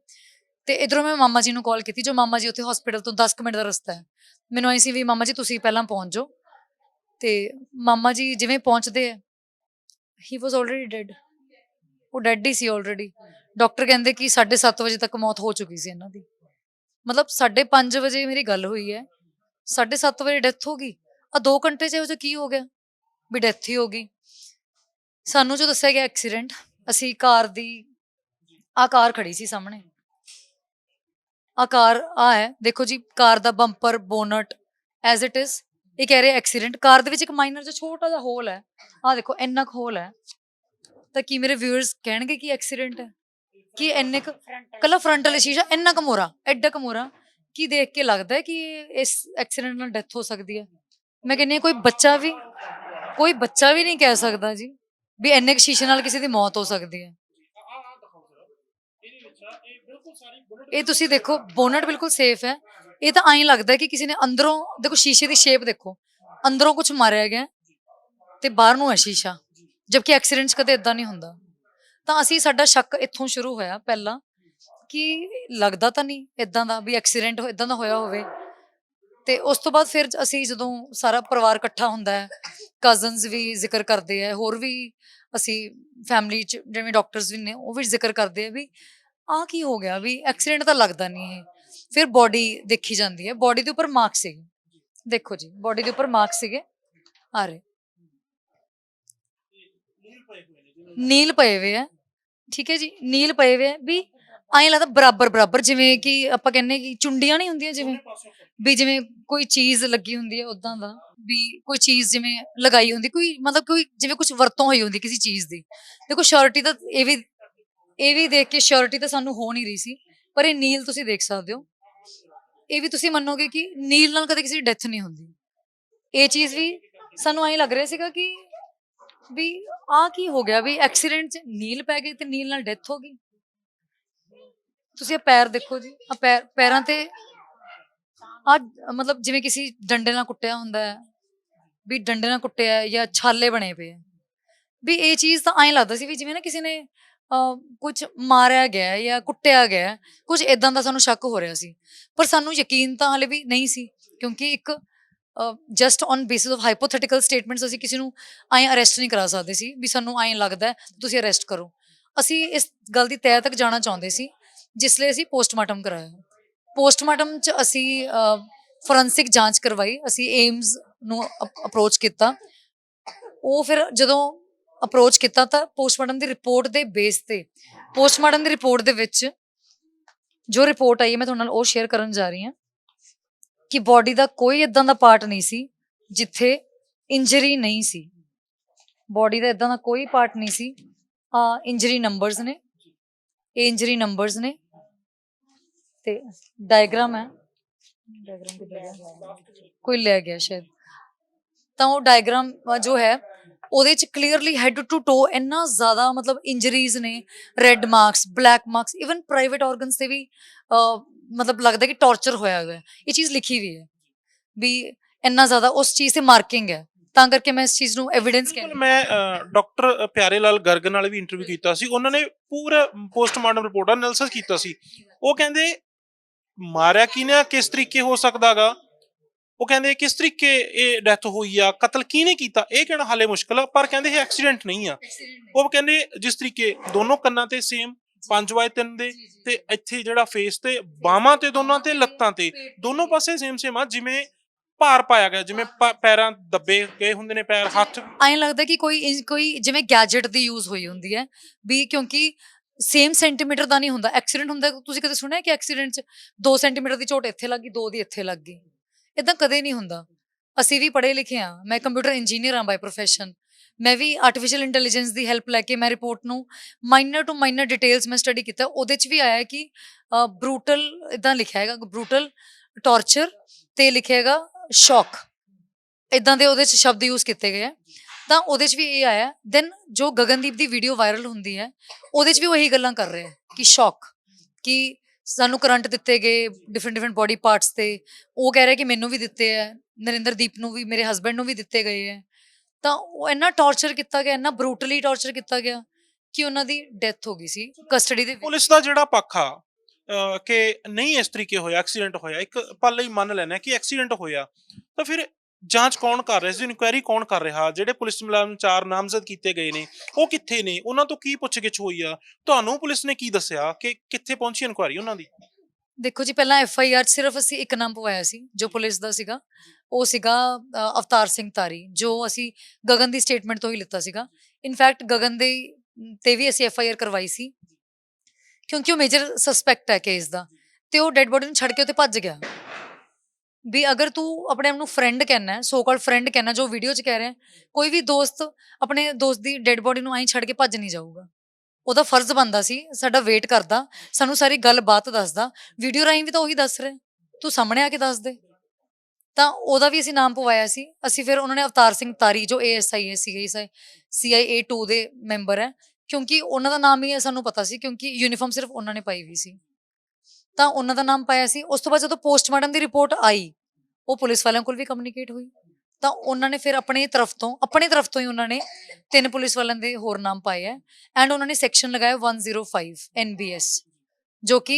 ਤੇ ਇਧਰੋਂ ਮੈਂ ਮਾਮਾ ਜੀ ਨੂੰ ਕਾਲ ਕੀਤੀ, ਜੋ ਮਾਮਾ ਜੀ ਉੱਥੇ ਹਸਪੀਟਲ ਤੋਂ 10 ਕੁ ਮਿੰਟ ਦਾ ਰਸਤਾ ਹੈ। ਮੈਨੂੰ ਐਂ ਸੀ ਵੀ ਮਾਮਾ ਜੀ ਤੁਸੀਂ ਪਹਿਲਾਂ ਪਹੁੰਚ ਜਾਓ। ਤੇ ਮਾਮਾ ਜੀ ਜਿਵੇਂ ਪਹੁੰਚਦੇ ਆ ਹੀ ਵਾਸ ਆਲਰੇਡੀ ਡੈਡ ਉਹ ਡੈਡ ਹੀ ਸੀ ਆਲਰੇਡੀ ਡਾਕਟਰ ਕਹਿੰਦੇ ਕਿ 7:30 ਵਜੇ ਤੱਕ ਮੌਤ ਹੋ ਚੁੱਕੀ ਸੀ ਇਹਨਾਂ ਦੀ। ਮਤਲਬ 5:30 ਵਜੇ ਮੇਰੀ ਗੱਲ ਹੋਈ ਹੈ। 7:30 ਵਜੇ ਡੈਥ ਹੋ ਗਈ। ਆ 2 ਘੰਟੇ ਚ ਉਹ ਕੀ ਹੋ ਗਿਆ? ਵੀ ਡੈਥ ਹੀ ਹੋ ਗਈ। ਸਾਨੂੰ ਜੋ ਦੱਸਿਆ ਗਿਆ ਐਕਸੀਡੈਂਟ, ਅਸੀਂ ਕਾਰ ਦੀ, ਆ ਕਾਰ ਖੜੀ ਸੀ ਸਾਹਮਣੇ। ਆ ਕਾਰ ਆ ਹੈ। ਦੇਖੋ ਜੀ, car the bumper, bonnet as it is ਇਹ ਕਹਿ ਰਹੇ ਐਕਸੀਡੈਂਟ। ਕਾਰ ਦੇ ਵਿੱਚ ਇੱਕ ਮਾਈਨਰ ਜਿਹਾ ਛੋਟਾ ਜਿਹਾ ਹੋਲ ਹੈ। ਆ ਦੇਖੋ, ਇੰਨਾ ਕੁ ਹੋਲ ਹੈ। ਤਾਂ ਕੀ ਮੇਰੇ ਵਿਊਅਰਸ ਕਹਿਣਗੇ ਕਿ ਐਕਸੀਡੈਂਟ ਹੈ? ਕਿ ਇੰਨੇ ਕੁ ਕੱਲਾ ਫਰੰਟ ਵਾਲਾ ਸ਼ੀਸ਼ਾ ਇੰਨਾ ਕੁ ਮੋਰਾ ਐਡਾ ਕੁ ਮੋਰਾ ਕੀ ਦੇਖ ਕੇ ਲੱਗਦਾ ਹੈ ਕਿ ਇਸ ਐਕਸੀਡੈਂਟ ਨਾਲ ਡੈਥ ਹੋ ਸਕਦੀ ਹੈ। ਮੈਂ ਕਹਿੰਨੀ ਹਾਂ ਕੋਈ ਬੱਚਾ ਵੀ ਕੋਈ ਬੱਚਾ ਵੀ ਨਹੀਂ ਕਹਿ ਸਕਦਾ ਜੀ ਵੀ ਇੰਨੇ ਕੁ ਸ਼ੀਸ਼ੇ ਨਾਲ ਕਿਸੇ ਦੀ ਮੌਤ ਹੋ ਸਕਦੀ ਹੈ। ਇਹ ਤੁਸੀਂ ਦੇਖੋ ਬੋਨਟ ਬਿਲਕੁਲ ਸੇਫ ਹੈ। ਇਹ ਤਾਂ ਐਂ ਲੱਗਦਾ ਕਿ ਕਿਸੇ ਨੇ ਅੰਦਰੋਂ ਦੇਖੋ ਸ਼ੀਸ਼ੇ ਦੀ ਸ਼ੇਪ ਦੇਖੋ ਅੰਦਰੋਂ ਕੁਝ ਮਾਰਿਆ ਗਿਆ ਤੇ ਬਾਹਰ ਨੂੰ ਹੈ ਸ਼ੀਸ਼ਾ ਜਦਕਿ ਐਕਸੀਡੈਂਟਸ ਕਦੇ ਇਦਾਂ ਨਹੀਂ ਹੁੰਦਾ। ਤਾਂ ਅਸੀਂ ਸਾਡਾ ਸ਼ੱਕ ਇੱਥੋਂ ਸ਼ੁਰੂ ਹੋਇਆ ਪਹਿਲਾਂ ਕਿ ਲੱਗਦਾ ਤਾਂ ਨਹੀਂ ਇਦਾਂ ਦਾ ਵੀ ਐਕਸੀਡੈਂਟ ਇਦਾਂ ਦਾ ਹੋਇਆ ਹੋਵੇ। ਤੇ ਉਸ ਤੋਂ ਬਾਅਦ ਫਿਰ ਅਸੀਂ ਜਦੋਂ ਸਾਰਾ ਪਰਿਵਾਰ ਇਕੱਠਾ ਹੁੰਦਾ ਹੈ ਕਜ਼ਨਸ ਵੀ ਜ਼ਿਕਰ ਕਰਦੇ ਆ ਹੋਰ ਵੀ ਅਸੀਂ ਫੈਮਿਲੀ ਚ ਜਿਵੇਂ ਡਾਕਟਰਸ ਵੀ ਨੇ ਉਹ ਵੀ ਜ਼ਿਕਰ ਕਰਦੇ ਆ ਵੀ ਆਹ ਕੀ ਹੋ ਗਿਆ ਵੀ ਐਕਸੀਡੈਂਟ ਤਾਂ ਲੱਗਦਾ ਨਹੀਂ ਇਹ। ਫਿਰ ਬਾਡੀ ਦੇਖੀ ਜਾਂਦੀ ਹੈ ਬਾਡੀ ਦੇ ਉੱਪਰ ਮਾਰਕ ਸੀਗੇ। ਦੇਖੋ ਜੀ ਬਾਡੀ ਦੇ ਉੱਪਰ ਮਾਰਕ ਸੀਗੇ। ਆ ਰਹੇ। ਨੀਲ ਪਏ ਹੋਏ ਆ ਠੀਕ ਹੈ ਜੀ ਨੀਲ ਪਏ ਹੋਏ ਆ ਵੀ ਐਂ ਲੱਗਦਾ ਬਰਾਬਰ ਬਰਾਬਰ ਜਿਵੇਂ ਕਿ ਆਪਾਂ ਕਹਿੰਨੇ ਕਿ ਚੁੰਡੀਆਂ ਨਹੀਂ ਹੁੰਦੀਆਂ ਜਿਵੇਂ ਵੀ ਜਿਵੇਂ ਕੋਈ ਚੀਜ਼ ਲੱਗੀ ਹੁੰਦੀ ਹੈ ਉਦਾਂ ਦਾ ਵੀ ਕੋਈ ਚੀਜ਼ ਜਿਵੇਂ ਲਗਾਈ ਹੁੰਦੀ ਕੋਈ ਮਤਲਬ ਕੋਈ ਜਿਵੇਂ ਕੁਝ ਵਰਤੋਂ ਹੋਈ ਹੁੰਦੀ ਕਿਸੇ ਚੀਜ਼ ਦੀ। ਦੇਖੋ ਸ਼ੋਰਿਟੀ ਤਾਂ ਇਹ ਵੀ ਇਹ ਵੀ ਦੇਖ ਕੇ ਸ਼ੋਰਿਟੀ ਤਾਂ ਸਾਨੂੰ ਹੋ ਨਹੀਂ ਰਹੀ ਸੀ ਪਰ ਇਹ ਨੀਲ ਤੁਸੀਂ ਦੇਖ ਸਕਦੇ ਹੋ। ਇਹ ਵੀ ਤੁਸੀਂ ਮੰਨੋਗੇ ਕਿ ਨੀਲ ਨਾਲ ਕਦੇ ਕਿਸੇ ਦੀ ਡੈਥ ਨਹੀਂ ਹੁੰਦੀ। ਇਹ ਚੀਜ਼ ਵੀ ਸਾਨੂੰ ਐਂ ਲੱਗ ਰਿਹਾ ਸੀਗਾ ਕਿ ਵੀ ਆ ਕੀ ਹੋ ਗਿਆ ਵੀ ਐਕਸੀਡੈਂਟ 'ਚ ਨੀਲ ਪੈ ਗਈ ਤੇ ਨੀਲ ਨਾਲ ਡੈਥ ਹੋ ਗਈ? ਤੁਸੀਂ ਇਹ ਪੈਰ ਦੇਖੋ ਜੀ ਆ ਪੈਰ, ਪੈਰਾਂ ਤੇ ਆ ਮਤਲਬ ਜਿਵੇਂ ਕਿਸੇ ਡੰਡੇ ਨਾਲ ਕੁੱਟਿਆ ਹੁੰਦਾ ਹੈ, ਵੀ ਡੰਡੇ ਨਾਲ ਕੁੱਟਿਆ ਜਾਂ ਛਾਲੇ ਬਣੇ ਪਏ ਆ ਵੀ ਇਹ ਚੀਜ਼ ਤਾਂ ਐਂ ਲੱਗਦਾ ਸੀ ਵੀ ਜਿਵੇਂ ਨਾ ਕਿਸੇ ਨੇ ਕੁਝ ਮਾਰਿਆ ਗਿਆ ਜਾਂ ਕੁੱਟਿਆ ਗਿਆ ਕੁਝ ਇਦਾਂ ਦਾ ਸਾਨੂੰ ਸ਼ੱਕ ਹੋ ਰਿਹਾ ਸੀ। ਪਰ ਸਾਨੂੰ ਯਕੀਨ ਤਾਂ ਹਲੇ ਵੀ ਨਹੀਂ ਸੀ, ਕਿਉਂਕਿ ਇੱਕ just on basis of hypothetical statements ਅਸੀਂ ਕਿਸੇ ਨੂੰ ਐਂ ਅਰੈਸਟ ਨਹੀਂ ਕਰਾ ਸਕਦੇ ਸੀ ਵੀ ਸਾਨੂੰ ਐਂ ਲੱਗਦਾ ਤੁਸੀਂ ਅਰੈਸਟ ਕਰੋ। ਅਸੀਂ ਇਸ ਗੱਲ ਦੀ ਤੈਅ ਤੱਕ ਜਾਣਾ ਚਾਹੁੰਦੇ ਸੀ, ਜਿਸ ਲਈ ਅਸੀਂ ਪੋਸਟਮਾਰਟਮ ਕਰਾਇਆ। ਪੋਸਟਮਾਰਟਮ ਚ ਅਸੀਂ ਫੋਰੈਂਸਿਕ ਜਾਂਚ ਕਰਵਾਈ, ਅਸੀਂ ਏਮਸ ਨੂੰ ਅਪਰੋਚ ਕੀਤਾ। ਉਹ ਫਿਰ ਜਦੋਂ ਅਪਰੋਚ ਕੀਤਾ ਤਾਂ ਪੋਸਟਮਾਰਟਮ ਦੀ ਰਿਪੋਰਟ ਦੇ ਬੇਸ ਤੇ ਪੋਸਟਮਾਰਟਮ ਦੀ ਰਿਪੋਰਟ ਦੇ ਵਿੱਚ ਜੋ ਰਿਪੋਰਟ ਆਈ ਹੈ, ਮੈਂ ਤੁਹਾਡੇ ਨਾਲ ਉਹ ਸ਼ੇਅਰ ਕਰਨ ਜਾ ਰਹੀ ਹਾਂ। ਕਿ ਬਾਡੀ ਦਾ ਕੋਈ ਇਦਾਂ ਦਾ ਪਾਰਟ ਨਹੀਂ ਸੀ ਜਿੱਥੇ ਇੰਜਰੀ ਨਹੀਂ ਸੀ। ਬਾਡੀ ਦਾ ਇਦਾਂ ਦਾ ਕੋਈ ਪਾਰਟ ਨਹੀਂ ਸੀ। ਆ ਇੰਜਰੀ ਨੰਬਰਸ ਨੇ। ਇਹ ਇੰਜਰੀ ਨੰਬਰਸ ਨੇ। ਤੇ ਡਾਇਗਰਾਮ ਹੈ। ਕੋਈ ਲੈ ਗਿਆ ਸ਼ਾਇਦ। ਤਾਂ ਉਹ ਡਾਇਗਰਾਮ ਜੋ ਹੈ ਉਹਦੇ ਚ ਕਲੀਅਰਲੀ ਹੈਡ ਟੂ ਟੋ ਇੰਨਾ ਜ਼ਿਆਦਾ ਮਤਲਬ ਇੰਜਰੀਜ਼ ਨੇ। Red marks black marks even private organs ਤੇ ਵੀ ਅਹ, ਮਤਲਬ ਲੱਗਦਾ ਕਿ ਟੌਰਚਰ ਹੋਇਆ ਹੋਇਆ ਹੈ। ਇਹ ਚੀਜ਼ ਲਿਖੀ ਹੋਈ ਹੈ ਵੀ ਇੰਨਾ ਜ਼ਿਆਦਾ ਉਸ ਚੀਜ਼ ਤੇ ਮਾਰਕਿੰਗ ਹੈ। ਤਾਂ ਕਰਕੇ ਮੈਂ ਇਸ ਚੀਜ਼ ਨੂੰ ਐਵੀਡੈਂਸ ਬਿਲਕੁਲ ਕਹਿੰਦੀ ਮੈਂ ਡਾਕਟਰ ਪਿਆਰੇ ਲਾਲ ਗਰਗ ਨਾਲ ਵੀ ਇੰਟਰਵਿਊ ਕੀਤਾ ਸੀ। ਉਹਨਾਂ ਨੇ ਪੂਰਾ ਪੋਸਟਮਾਰਟਮ ਰਿਪੋਰਟ ਐਨਾਲਿਸਿਸ ਕੀਤਾ ਸੀ। ਉਹ ਕਹਿੰਦੇ ਮਾਰਿਆ ਕਿਨੇ ਕਿਸ ਤਰੀਕੇ ਹੋ ਸਕਦਾਗਾ ਉਹ ਕਹਿੰਦੇ ਕਿਸ ਤਰੀਕੇ ਇਹ ਡੈਥ ਹੋਈ ਆ? ਕਤਲ ਕਿਹਨੇ ਕੀਤਾ? ਇਹ ਕਹਿਣਾ ਹਾਲੇ ਮੁਸ਼ਕਲ ਆ ਪਰ ਕਹਿੰਦੇ ਇਹ ਐਕਸੀਡੈਂਟ ਨਹੀਂ ਆ। ਉਹ ਕਹਿੰਦੇ ਜਿਸ ਤਰੀਕੇ ਦੋਨੋਂ ਕੰਨਾਂ ਤੇ ਸੇਮ 5/3 ਦੇ ਤੇ ਇੱਥੇ ਜਿਹੜਾ ਫੇਸ ਤੇ ਬਾਹਾਂ ਤੇ ਦੋਨਾਂ ਤੇ ਲੱਤਾਂ ਤੇ ਦੋਨੋਂ ਪਾਸੇ ਸੇਮ ਸੇਮ ਆ ਜਿਵੇਂ ਭਾਰ ਪਾਇਆ ਗਿਆ ਜਿਵੇਂ ਪੈਰਾਂ ਦੱਬੇ ਗਏ ਹੁੰਦੇ ਨੇ ਪੈਰ ਹੱਥ। ਐਂ ਲੱਗਦਾ ਕਿ ਕੋਈ ਕੋਈ ਜਿਵੇਂ ਗੈਜਟ ਦੀ ਯੂਜ਼ ਹੋਈ ਹੁੰਦੀ ਹੈ ਵੀ ਕਿਉਂਕਿ ਸੇਮ ਸੈਂਟੀਮੀਟਰ ਦਾ ਨਹੀਂ ਹੁੰਦਾ ਐਕਸੀਡੈਂਟ ਹੁੰਦਾ ਤੁਸੀਂ ਕਦੇ ਸੁਣਿਆ ਕਿ ਐਕਸੀਡੈਂਟ 'ਚ 2 ਸੈਂਟੀਮੀਟਰ ਦੀ ਚੋਟ ਇੱਥੇ ਲੱਗੀ 2 ਦੀ ਇੱਥੇ ਲੱਗ ਗਈ? ਇਦਾਂ ਕਦੇ ਨਹੀਂ ਹੁੰਦਾ। ਅਸੀਂ ਵੀ ਪੜ੍ਹੇ ਲਿਖੇ ਆ ਮੈਂ ਕੰਪਿਊਟਰ ਇੰਜੀਨੀਅਰ ਹਾਂ ਬਾਈ ਪ੍ਰੋਫੈਸ਼ਨ ਮੈਂ ਵੀ ਆਰਟੀਫੀਸ਼ੀਅਲ ਇੰਟੈਲੀਜੈਂਸ ਦੀ ਹੈਲਪ ਲੈ ਕੇ ਮੈਂ ਰਿਪੋਰਟ ਨੂੰ ਮਾਈਨਰ ਟੂ ਮਾਈਨਰ ਡਿਟੇਲਸ ਮੈਂ ਸਟੱਡੀ ਕੀਤਾ, ਉਹਦੇ 'ਚ ਵੀ ਆਇਆ ਹੈ ਕਿ ਬਰੂਟਲ ਇਦਾਂ ਲਿਖਿਆ ਹੈਗਾ ਬਰੂਟਲ ਟਾਰਚਰ ਤੇ ਲਿਖਿਆ ਹੈਗਾ ਸ਼ੌਕ ਇਦਾਂ ਦੇ ਉਹਦੇ 'ਚ ਸ਼ਬਦ ਯੂਜ਼ ਕੀਤੇ ਗਏ ਆ ਤਾਂ ਉਹਦੇ 'ਚ ਵੀ ਇਹ ਆਇਆ ਦੈਨ ਜੋ ਗਗਨਦੀਪ ਦੀ ਵੀਡੀਓ ਵਾਇਰਲ ਹੁੰਦੀ ਹੈ, ਉਹਦੇ 'ਚ ਵੀ ਉਹੀ ਗੱਲਾਂ ਕਰ ਰਹੇ ਆ ਕਿ ਸ਼ੌਕ ਕਿ ਸਾਨੂੰ ਕਰੰਟ ਦਿੱਤੇ ਗਏ ਡਿਫਰੈਂਟ ਡਿਫਰੈਂਟ ਬੋਡੀ ਪਾਰਟਸ ਤੇ, ਉਹ ਕਹਿ ਰਿਹਾ ਕਿ ਮੈਨੂੰ ਵੀ ਦਿੱਤੇ ਆ ਨਰਿੰਦਰਦੀਪ ਨੂੰ ਵੀ, ਮੇਰੇ ਹਸਬੰਡ ਨੂੰ ਵੀ ਦਿੱਤੇ ਗਏ ਹੈ। ਤਾਂ ਉਹ ਇੰਨਾ ਟੌਰਚਰ ਕੀਤਾ ਗਿਆ ਇੰਨਾ ਬਰੂਟਲੀ ਟੌਰਚਰ ਕੀਤਾ ਗਿਆ ਕਿ ਉਹਨਾਂ ਦੀ ਡੈਥ ਹੋ ਗਈ ਸੀ ਕਸਟਡੀ ਦੇ ਵਿੱਚ। ਪੁਲਿਸ ਦਾ ਜਿਹੜਾ ਪੱਖ ਆ ਅਹ, ਕਿ ਨਹੀਂ ਇਸ ਤਰੀਕੇ ਹੋਇਆ ਐਕਸੀਡੈਂਟ ਹੋਇਆ ਇੱਕ ਪਲ ਲਈ ਮੰਨ ਲੈਣਾ ਕਿ ਐਕਸੀਡੈਂਟ ਹੋਇਆ ਤਾਂ ਫਿਰ ਜਾਂਚ ਕੌਣ ਕਰ ਰਿਹਾ? ਸੀ ਇਨਕੁਆਇਰੀ ਕੌਣ ਕਰ ਰਿਹਾ? ਜਿਹੜੇ ਪੁਲਿਸ ਮੁਲਾਜ਼ਮ ਚਾਰ ਨਾਮਜ਼ਦ ਕੀਤੇ ਗਏ ਨੇ ਉਹ ਕਿੱਥੇ ਨੇ? ਉਹਨਾਂ ਤੋਂ ਕੀ ਪੁੱਛਗਿੱਛ ਹੋਈ ਆ? ਤੁਹਾਨੂੰ ਪੁਲਿਸ ਨੇ ਕੀ ਦੱਸਿਆ ਕਿ ਕਿੱਥੇ ਪਹੁੰਚੀ ਇਨਕੁਆਇਰੀ ਉਹਨਾਂ ਦੀ? ਦੇਖੋ ਜੀ ਪਹਿਲਾਂ ਐਫ ਆਈ ਆਰ ਸਿਰਫ ਅਸੀਂ ਇੱਕ ਨਾਮ ਪਵਾਇਆ ਸੀ ਜੋ ਪੁਲਿਸ ਦਾ ਸੀਗਾ। ਉਹ ਸੀਗਾ ਅਵਤਾਰ ਸਿੰਘ ਤਾਰੀ, ਜੋ ਅਸੀਂ ਗਗਨ ਦੀ ਸਟੇਟਮੈਂਟ ਤੋਂ ਹੀ ਲਿੱਤਾ ਸੀਗਾ। ਇਨਫੈਕਟ ਗਗਨ ਦੇ ਤੇ ਵੀ ਅਸੀਂ ਐਫ ਆਈ ਆਰ ਕਰਵਾਈ ਸੀ। ਕਿਉਂਕਿ ਉਹ ਮੇਜਰ ਸਸਪੈਕਟ ਹੈ ਕੇਸ ਦਾ। ਤੇ ਉਹ ਡੈੱਡ ਬੋਡੀ ਨੂੰ ਛੱਡ ਕੇ ਉੱਥੇ ਭੱਜ ਗਿਆ। ਵੀ ਅਗਰ ਤੂੰ ਆਪਣੇ ਆਪ ਨੂੰ ਫਰੈਂਡ ਕਹਿਣਾ ਹੈ ਸੋ ਕਾਲਡ ਫਰੈਂਡ ਕਹਿਣਾ ਜੋ ਵੀਡੀਓ 'ਚ ਕਹਿ ਰਿਹਾ ਕੋਈ ਵੀ ਦੋਸਤ ਆਪਣੇ ਦੋਸਤ ਦੀ ਡੈੱਡ ਬੋਡੀ ਨੂੰ ਐਂ ਛੱਡ ਕੇ ਭੱਜ ਨਹੀਂ ਜਾਊਗਾ। ਉਹਦਾ ਫਰਜ਼ ਬਣਦਾ ਸੀ, ਸਾਡਾ ਵੇਟ ਕਰਦਾ, ਸਾਨੂੰ ਸਾਰੀ ਗੱਲਬਾਤ ਦੱਸਦਾ। ਵੀਡੀਓ ਰਾਹੀਂ ਵੀ ਤਾਂ ਉਹੀ ਦੱਸ ਰਿਹਾ ਤੂੰ ਸਾਹਮਣੇ ਆ ਕੇ ਦੱਸ ਦੇ। ਤਾਂ ਉਹਦਾ ਵੀ ਅਸੀਂ ਨਾਮ ਪਵਾਇਆ ਸੀ। ਅਸੀਂ ਫਿਰ ਉਹਨਾਂ ਨੇ ਅਵਤਾਰ ਸਿੰਘ ਤਾਰੀ, ਜੋ ਏਐਸਆਈ ਹੈ ਸੀਗੇ ਸੀਆਈਏ 2 ਦੇ ਮੈਂਬਰ ਹੈ, ਕਿਉਂਕਿ ਉਹਨਾਂ ਦਾ ਨਾਮ ਹੀ ਸਾਨੂੰ ਪਤਾ ਸੀ, ਕਿਉਂਕਿ ਯੂਨੀਫਾਰਮ ਸਿਰਫ ਉਹਨਾਂ ਨੇ ਪਾਈ ਹੋਈ ਸੀ। ਤਾਂ ਉਹਨਾਂ ਦਾ ਨਾਮ ਪਾਇਆ ਸੀ। ਉਸ ਤੋਂ ਬਾਅਦ ਜਦੋਂ ਪੋਸਟਮਾਰਟਮ ਦੀ ਰਿਪੋਰਟ ਆਈ, ਉਹ ਪੁਲਿਸ ਵਾਲਿਆਂ ਕੋਲ ਵੀ ਕਮਿਊਨੀਕੇਟ ਹੋਈ। ਤਾਂ ਉਹਨਾਂ ਨੇ ਫਿਰ ਆਪਣੀ ਤਰਫ ਤੋਂ, ਆਪਣੀ ਤਰਫ ਤੋਂ ਹੀ ਉਹਨਾਂ ਨੇ ਤਿੰਨ ਪੁਲਿਸ ਵਾਲਿਆਂ ਦੇ ਹੋਰ ਨਾਮ ਪਾਏ ਹੈ ਐਂਡ ਉਹਨਾਂ ਨੇ ਸੈਕਸ਼ਨ ਲਗਾਇਆ 105 ਐਨਬੀਐਸ ਜੋ ਕਿ